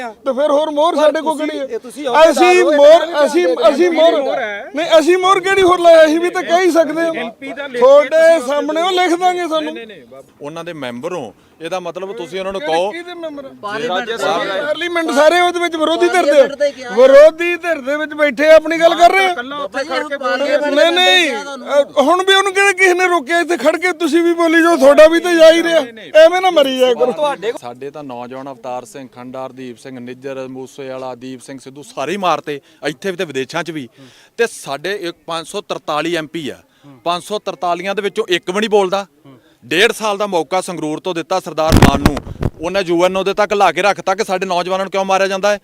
ਆ। ਤੇ ਫਿਰ ਹੋਰ ਮੋਹਰ ਸਾਡੇ ਕੋਲ ਕਿਹੜੀ ਹੈ ਅਸੀਂ ਮੋਹਰ ਅਸੀਂ ਅਸੀਂ ਮੋਹਰ ਨਹੀਂ ਅਸੀਂ ਮੋਹਰ ਕਿਹੜੀ ਹੋਰ ਲਾਇਆ? ਅਸੀਂ ਵੀ ਤਾਂ ਕਹਿ ਹੀ ਸਕਦੇ ਹਾਂ ਤੁਹਾਡੇ ਸਾਹਮਣੇ ਉਹ ਲਿਖ ਦਾਂਗੇ ਸਾਨੂੰ। ਉਹਨਾਂ ਦੇ ਮੈਂਬਰ ਹੋ। ਇਹਦਾ ਮਤਲਬ ਤੁਸੀਂ ਉਹਨਾਂ ਨੂੰ ਕਹੋ। ਪਾਰਲੀਮੈਂਟ ਪਾਰਲੀਮੈਂਟ ਸਾਰੇ। ਉਹਦੇ ਵਿੱਚ ਵਿਰੋਧੀ ਧਿਰ ਦੇ ਵਿਰੋਧੀ ਧਿਰ ਦੇ ਵਿੱਚ ਬੈਠੇ ਆਪਣੀ ਗੱਲ ਕਰ ਰਹੇ ਨਹੀਂ ਨਹੀਂ। ਹੁਣ ਵੀ ਉਹਨੂੰ ਕਿਹੜੇ ਕਿਸੇ ਨੇ ਰੋਕਿਆ? ਇੱਥੇ ਖੜ ਕੇ ਤੁਸੀਂ ਵੀ ਬੋਲੀ ਜੋ ਤੁਹਾਡਾ ਵੀ ਤਾਂ ਜਾ ਹੀ ਰਿਹਾ। ਐਵੇਂ ਨਾ ਮਰੀ ਜਾਇਆ ਕਰੋ। ਸਾਡੇ ਤਾਂ ਨੌਜਵਾਨ ਅਵਤਾਰ ਸਿੰਘ ਖੰਡਾ ਹਰਦੀਪ ਸਿੰਘ, ਨਿੱਜਰ ਮੂਸੇ ਵਾਲਾ ਦੀਪ ਸਿੰਘ ਸਿੱਧੂ ਸਾਰੇ ਹੀ ਮਾਰਤੇ ਇੱਥੇ ਵੀ ਤੇ ਵਿਦੇਸ਼ਾਂ 'ਚ ਵੀ। ਤੇ ਸਾਡੇ ਇੱਕ 543 ਐਮਪੀ ਆ। 543 ਦੇ ਵਿੱਚੋਂ ਇੱਕ ਵੀ ਨਹੀਂ ਬੋਲਦਾ। ਡੇਢ ਸਾਲ ਦਾ ਮੌਕਾ ਸੰਗਰੂਰ ਤੋਂ ਦਿੱਤਾ ਸਰਦਾਰ ਮਾਨ ਨੂੰ। ਉਹਨੇ ਯੂਐਨ ਉਹਦੇ ਤੱਕ ਲਾ ਕੇ ਰੱਖਤਾ ਕਿ ਸਾਡੇ ਨੌਜਵਾਨਾਂ ਨੂੰ ਕਿਉਂ ਮਾਰਿਆ ਜਾਂਦਾ ਹੈ?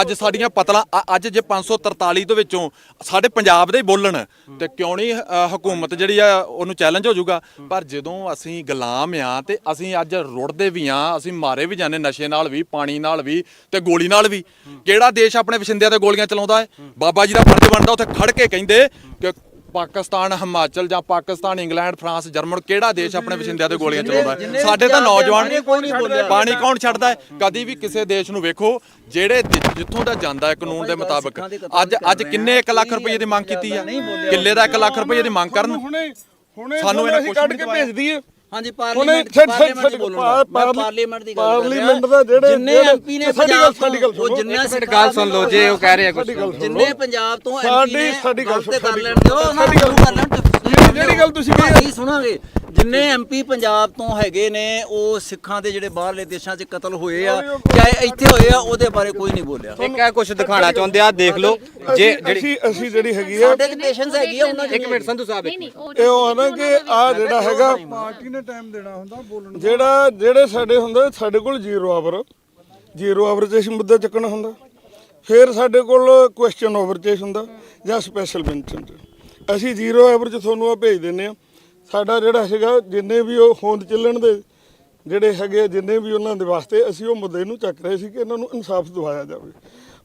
ਅੱਜ ਸਾਡੀਆਂ ਪਤਲਾ ਅੱਜ ਜੇ 543 ਦੇ ਵਿੱਚੋਂ ਸਾਡੇ ਪੰਜਾਬ ਦੇ ਹੀ ਬੋਲਣ ਤੇ ਕਿਉਂ ਨਹੀਂ ਅ, ਹਕੂਮਤ ਜਿਹੜੀ ਆ ਉਹਨੂੰ ਚੈਲੰਜ ਹੋ ਜਾਊਗਾ? ਪਰ ਜਦੋਂ ਅਸੀਂ ਗੁਲਾਮ ਆ ਤੇ ਅਸੀਂ ਅੱਜ ਰੁੜਦੇ ਵੀ ਆ ਅਸੀਂ ਮਾਰੇ ਵੀ ਜਾਂਦੇ ਨਸ਼ੇ ਨਾਲ ਵੀ ਪਾਣੀ ਨਾਲ ਵੀ ਤੇ ਗੋਲੀ ਨਾਲ ਵੀ। ਕਿਹੜਾ ਦੇਸ਼ ਆਪਣੇ ਵਸਿੰਦਿਆਂ ਤੇ ਗੋਲੀਆਂ ਚਲਾਉਂਦਾ ਹੈ? ਬਾਬਾ ਜੀ ਦਾ ਫਰਜ਼ ਬਣਦਾ ਉੱਥੇ ਖੜ ਕੇ ਕਹਿੰਦੇ ਕਿ ਪਾਕਿਸਤਾਨ ਹਿਮਾਚਲ ਜਾਂ ਪਾਕਿਸਤਾਨ ਇੰਗਲੈਂਡ ਫਰਾਂਸ ਜਰਮਨ ਕਿਹੜਾ ਦੇਸ਼ ਆਪਣੇ ਵਸਿੰਦਿਆਂ ਤੇ ਗੋਲੀਆਂ ਚਲਾਉਂਦਾ ਸਾਡੇ ਤਾਂ ਨੌਜਵਾਨ ਪਾਣੀ ਕੌਣ ਛੱਡਦਾ? ਹੈ? ਕਦੀ ਵੀ ਕਿਸੇ ਦੇਸ਼ ਨੂੰ ਵੇਖੋ ਜਿਹੜੇ ਜਿੱਥੋਂ ਦਾ ਜਾਂਦਾ ਹੈ ਕਾਨੂੰਨ ਦੇ ਮੁਤਾਬਕ। ਅੱਜ ਅੱਜ ਕਿੰਨੇ 1 ਲੱਖ ਰੁਪਏ ਦੀ ਮੰਗ ਕੀਤੀ ਆ ਕਿੱਲੇ ਦਾ 1 ਲੱਖ ਰੁਪਏ ਦੀ ਮੰਗ ਕਰਨ? ਸਾਨੂੰ ਇਹਨਾਂ ਕੁਛ ਕੱਢ ਕੇ। ਭੇਜ ਦਈਏ ਹਾਂਜੀ ਪਾਰਲੀਮੈਂਟ ਪਾਰਲੀਮੈਂਟ ਦੀ ਪਾਰਲੀ- ਪਾਰਲੀਮੈਂਟ ਦੀ ਗੱਲ। ਪਾਰਲੀਮੈਂਟ ਦਾ ਜਿਹੜੇ ਜਿੰਨੇ ਐਮਪੀ ਨੇ ਸਾਡੀ ਗੱਲ ਪੰਜਾਬ ਸਾਡੀ ਸੁਣੋ। ਜਿੰਨਾ ਗੱਲ ਸੁਣ ਲਓ ਜੇ ਉਹ ਕਹਿ ਰਹੇ ਕੁਝ ਜਿੰਨੇ ਪੰਜਾਬ ਤੋਂ ਐਮਪੀ ਸਾਡੀ- ਨੇ ਸਾਡੀ ਗੱਲ ਕਰ ਸਾਡੀ- ਲੈਣ ਦਿਓ ਉਹਨਾਂ ਸਾਡੀ ਗੱਲ ਨੂੰ ਕਰ ਲੈਣ ਜਿਹੜੀ- ਗੱਲ ਤੁਸੀਂ ਕਹੀ। ਸੁਣਾਂਗੇ। ਜਿੰਨੇ ਐਮਪੀ ਪੰਜਾਬ ਤੋਂ ਹੈਗੇ ਨੇ ਉਹ ਸਿੱਖਾਂ ਦੇ ਜਿਹੜੇ ਬਾਹਰਲੇ ਦੇਸ਼ਾਂ 'ਚ ਕਤਲ ਹੋਏ ਆ ਚਾਹੇ ਇੱਥੇ ਹੋਏ ਆ ਉਹਦੇ ਬਾਰੇ ਕੋਈ ਨਹੀਂ ਬੋਲਿਆ। ਇੱਕ ਹੈ ਕੁਝ ਦਿਖਾਣਾ ਚਾਹੁੰਦੇ ਆ ਦੇਖ ਲਓ। ਜੇ ਜਿਹੜੀ ਅਸੀਂ ਜਿਹੜੀ ਹੈਗੀ ਆ ਸਾਡੇ ਚ ਪੇਸ਼ੈਂਸ ਹੈਗੀ ਆ ਉਹਨਾਂ ਦੀ ਇੱਕ ਮਿੰਟ ਸੰਧੂ ਸਾਹਿਬ ਇੱਕ ਇਹ ਉਹ ਆ ਨਾ ਕਿ ਆ ਜਿਹੜਾ ਹੈਗਾ ਪਾਰਟੀ ਨੇ ਟਾਈਮ ਦੇਣਾ ਹੁੰਦਾ ਬੋਲਣ ਜਿਹੜਾ ਜਿਹੜੇ ਸਾਡੇ ਹੁੰਦਾ ਸਾਡੇ ਕੋਲ ਜ਼ੀਰੋ ਆਵਰ ਜ਼ੀਰੋ ਆਵਰ 'ਚ ਅਸੀਂ ਮੁੱਦਾ ਚੱਕਣਾ ਹੁੰਦਾ। ਫਿਰ ਸਾਡੇ ਕੋਲ ਕੁਐਸਚਨ ਆਵਰ 'ਚ ਹੁੰਦਾ ਜਾਂ ਸਪੈਸ਼ਲ ਮੈਂਸ਼ਨ 'ਚ। ਅਸੀਂ ਜ਼ੀਰੋ ਆਵਰ 'ਚ ਤੁਹਾਨੂੰ ਆ ਭੇਜ ਦਿੰਨੇ ਆ। ਸਾਡਾ ਜਿਹੜਾ ਹੈਗਾ ਜਿੰਨੇ ਵੀ ਉਹ ਹੋਂਦ ਚੱਲਣ ਦੇ ਜਿਹੜੇ ਹੈਗੇ ਆ, ਜਿੰਨੇ ਵੀ ਉਹਨਾਂ ਦੇ ਵਾਸਤੇ ਅਸੀਂ ਉਹ ਮੁੱਦੇ ਨੂੰ ਚੱਕ ਰਹੇ ਸੀ ਕਿ ਇਹਨਾਂ ਨੂੰ ਇਨਸਾਫ ਦਿਵਾਇਆ ਜਾਵੇ।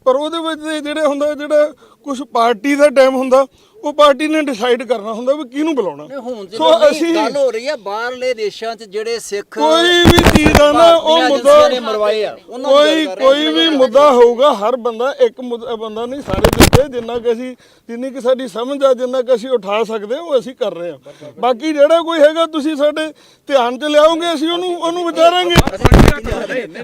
ਪਰ ਉਹਦੇ ਵਿੱਚ ਇਹ ਜਿਹੜੇ ਹੁੰਦਾ ਜਿਹੜਾ ਕੁਝ ਪਾਰਟੀ ਦਾ ਟਾਈਮ ਹੁੰਦਾ ਉਹ ਪਾਰਟੀ ਨੇ ਡਿਸਾਈਡ ਕਰਨਾ ਹੁੰਦਾ ਵੀ ਕਿਹਨੂੰ ਬੁਲਾਉਣਾ। ਹੁਣ ਸੋ ਅਸੀਂ ਗੱਲ ਹੋ ਰਹੀ ਆ ਬਾਹਰਲੇ ਦੇਸ਼ਾਂ 'ਚ ਜਿਹੜੇ ਸਿੱਖ ਕੋਈ ਵੀ ਚੀਜ਼ ਆ ਨਾ ਉਹ ਮੁੱਦਾ ਏਜੰਸੀਆਂ ਨੇ ਮਰਵਾਏ ਆ ਉਹਨਾਂ ਦੀ ਕੋਈ ਕੋਈ ਵੀ ਮੁੱਦਾ ਹੋਊਗਾ ਹਰ ਬੰਦਾ ਇੱਕ ਬੰਦਾ ਨਹੀਂ ਸਾਰੇ ਦਿੱਤੇ ਜਿੰਨਾ ਕਿ ਅਸੀਂ ਜਿੰਨੀ ਕਿ ਸਾਡੀ ਸਮਝ ਆ ਜਿੰਨਾ ਕਿ ਅਸੀਂ ਉਠਾ ਸਕਦੇ ਹਾਂ, ਉਹ ਅਸੀਂ ਕਰ ਰਹੇ ਹਾਂ। ਬਾਕੀ ਜਿਹੜਾ ਕੋਈ ਹੈਗਾ ਤੁਸੀਂ ਸਾਡੇ ਧਿਆਨ 'ਚ ਲਿਆਓਗੇ ਅਸੀਂ ਉਹਨੂੰ ਉਹਨੂੰ ਵਿਚਾਰਾਂਗੇ।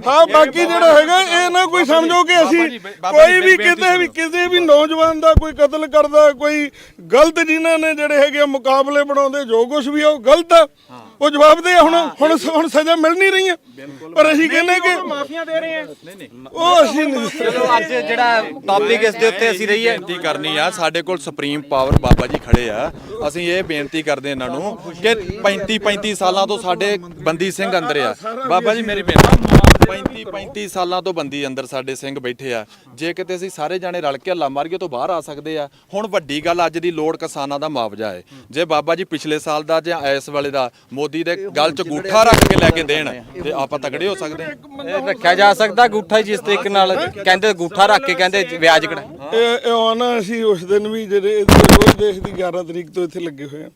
ਹਾਂ ਬਾਕੀ ਜਿਹੜਾ ਹੈਗਾ ਇਹ ਨਾ ਕੋਈ ਸਮਝੋ ਕਿ ਅਸੀਂ ਕੋਈ ਵੀ ਕਿਤੇ ਵੀ ਕਿਸੇ ਵੀ ਨੌਜਵਾਨ ਦਾ ਕੋਈ ਕਤਲ ਕਰਦਾ ਕੋਈ ਗਲਤ ਜਿਨ੍ਹਾਂ ਨੇ ਜਿਹੜੇ ਹੈਗੇ ਆ ਮੁਕਾਬਲੇ ਬਣਾਉਂਦੇ, ਜੋ ਕੁਝ ਵੀ ਆ ਉਹ ਗਲਤ ਆ। ਉਹ ਜਵਾਬ ਦੇ ਹੁਣ ਹੁਣ ਹੁਣ ਸਜ਼ਾ ਮਿਲ ਨਹੀਂ ਰਹੀਆਂ। ਪਰ ਅਸੀਂ ਕਹਿੰਦੇ ਕਿ ਮਾਫੀਆਂ ਦੇ ਰਹੇ ਆ। ਉਹ ਅਸੀਂ ਨਹੀਂ ਚਲੋ ਅੱਜ ਜਿਹੜਾ ਟੌਪਿਕ ਇਸ ਦੇ ਉੱਤੇ ਅਸੀਂ ਰਹੀ ਹੈ ਬੇਨਤੀ ਕਰਨੀ ਆ ਸਾਡੇ ਕੋਲ ਸੁਪਰੀਮ ਪਾਵਰ ਬਾਬਾ ਜੀ ਖੜੇ ਆ। ਅਸੀਂ ਇਹ ਬੇਨਤੀ ਕਰਦੇ ਇਹਨਾਂ ਨੂੰ ਕਿ 35 35 ਸਾਲਾਂ ਤੋਂ ਸਾਡੇ ਬੰਦੀ ਸਿੰਘ ਅੰਦਰ ਆ। ਬਾਬਾ ਜੀ ਮੇਰੀ ਬੇਨਤੀ 35 35 ਸਾਲਾਂ ਤੋਂ ਬੰਦੀ ਅੰਦਰ ਸਾਡੇ ਸਿੰਘ ਬੈਠੇ ਆ। ਜੇ ਕਿਤੇ ਅਸੀਂ ਸਾਰੇ ਜਾਣੇ ਰਲ ਕੇ ਹੱਲਾ ਮਾਰੀਏ ਤੋਂ ਬਾਹਰ ਆ ਸਕਦੇ ਆ। ਹੁਣ ਵੱਡੀ ਗੱਲ ਅੱਜ ਦੀ ਲੋੜ ਕਿਸਾਨਾਂ ਦਾ ਮੁਆਵਜ਼ਾ ਹੈ। ਜੇ ਬਾਬਾ ਜੀ ਪਿਛਲੇ ਸਾਲ ਦਾ ਜਾਂ ਇਸ ਵੇਲੇ ਦਾ ਮੋਦੀ ਦੇ ਗਲ 'ਚ ਗੂਠਾ ਰੱਖ ਕੇ ਲੈ ਕੇ ਦੇਣ ਤੇ ਆਪਾਂ ਤਗੜੇ ਹੋ ਸਕਦੇ ਇਹ ਰੱਖਿਆ ਜਾ ਸਕਦਾ ਗੂਠਾ ਹੀ ਜਿਸ ਤਰੀਕੇ ਨਾਲ ਕਹਿੰਦੇ ਗੂਠਾ ਰੱਖ ਕੇ ਕਹਿੰਦੇ ਵਿਆਜ ਕਢਾ। ਇਹ ਇਹ ਆਉਣਾ ਅਸੀਂ ਉਸ ਦਿਨ ਵੀ ਜਿਹੜੇ ਰੋਜ਼ ਦੇਸ਼ ਦੀ 11 ਤਰੀਕ ਤੋਂ ਇੱਥੇ ਲੱਗੇ ਹੋਏ ਆ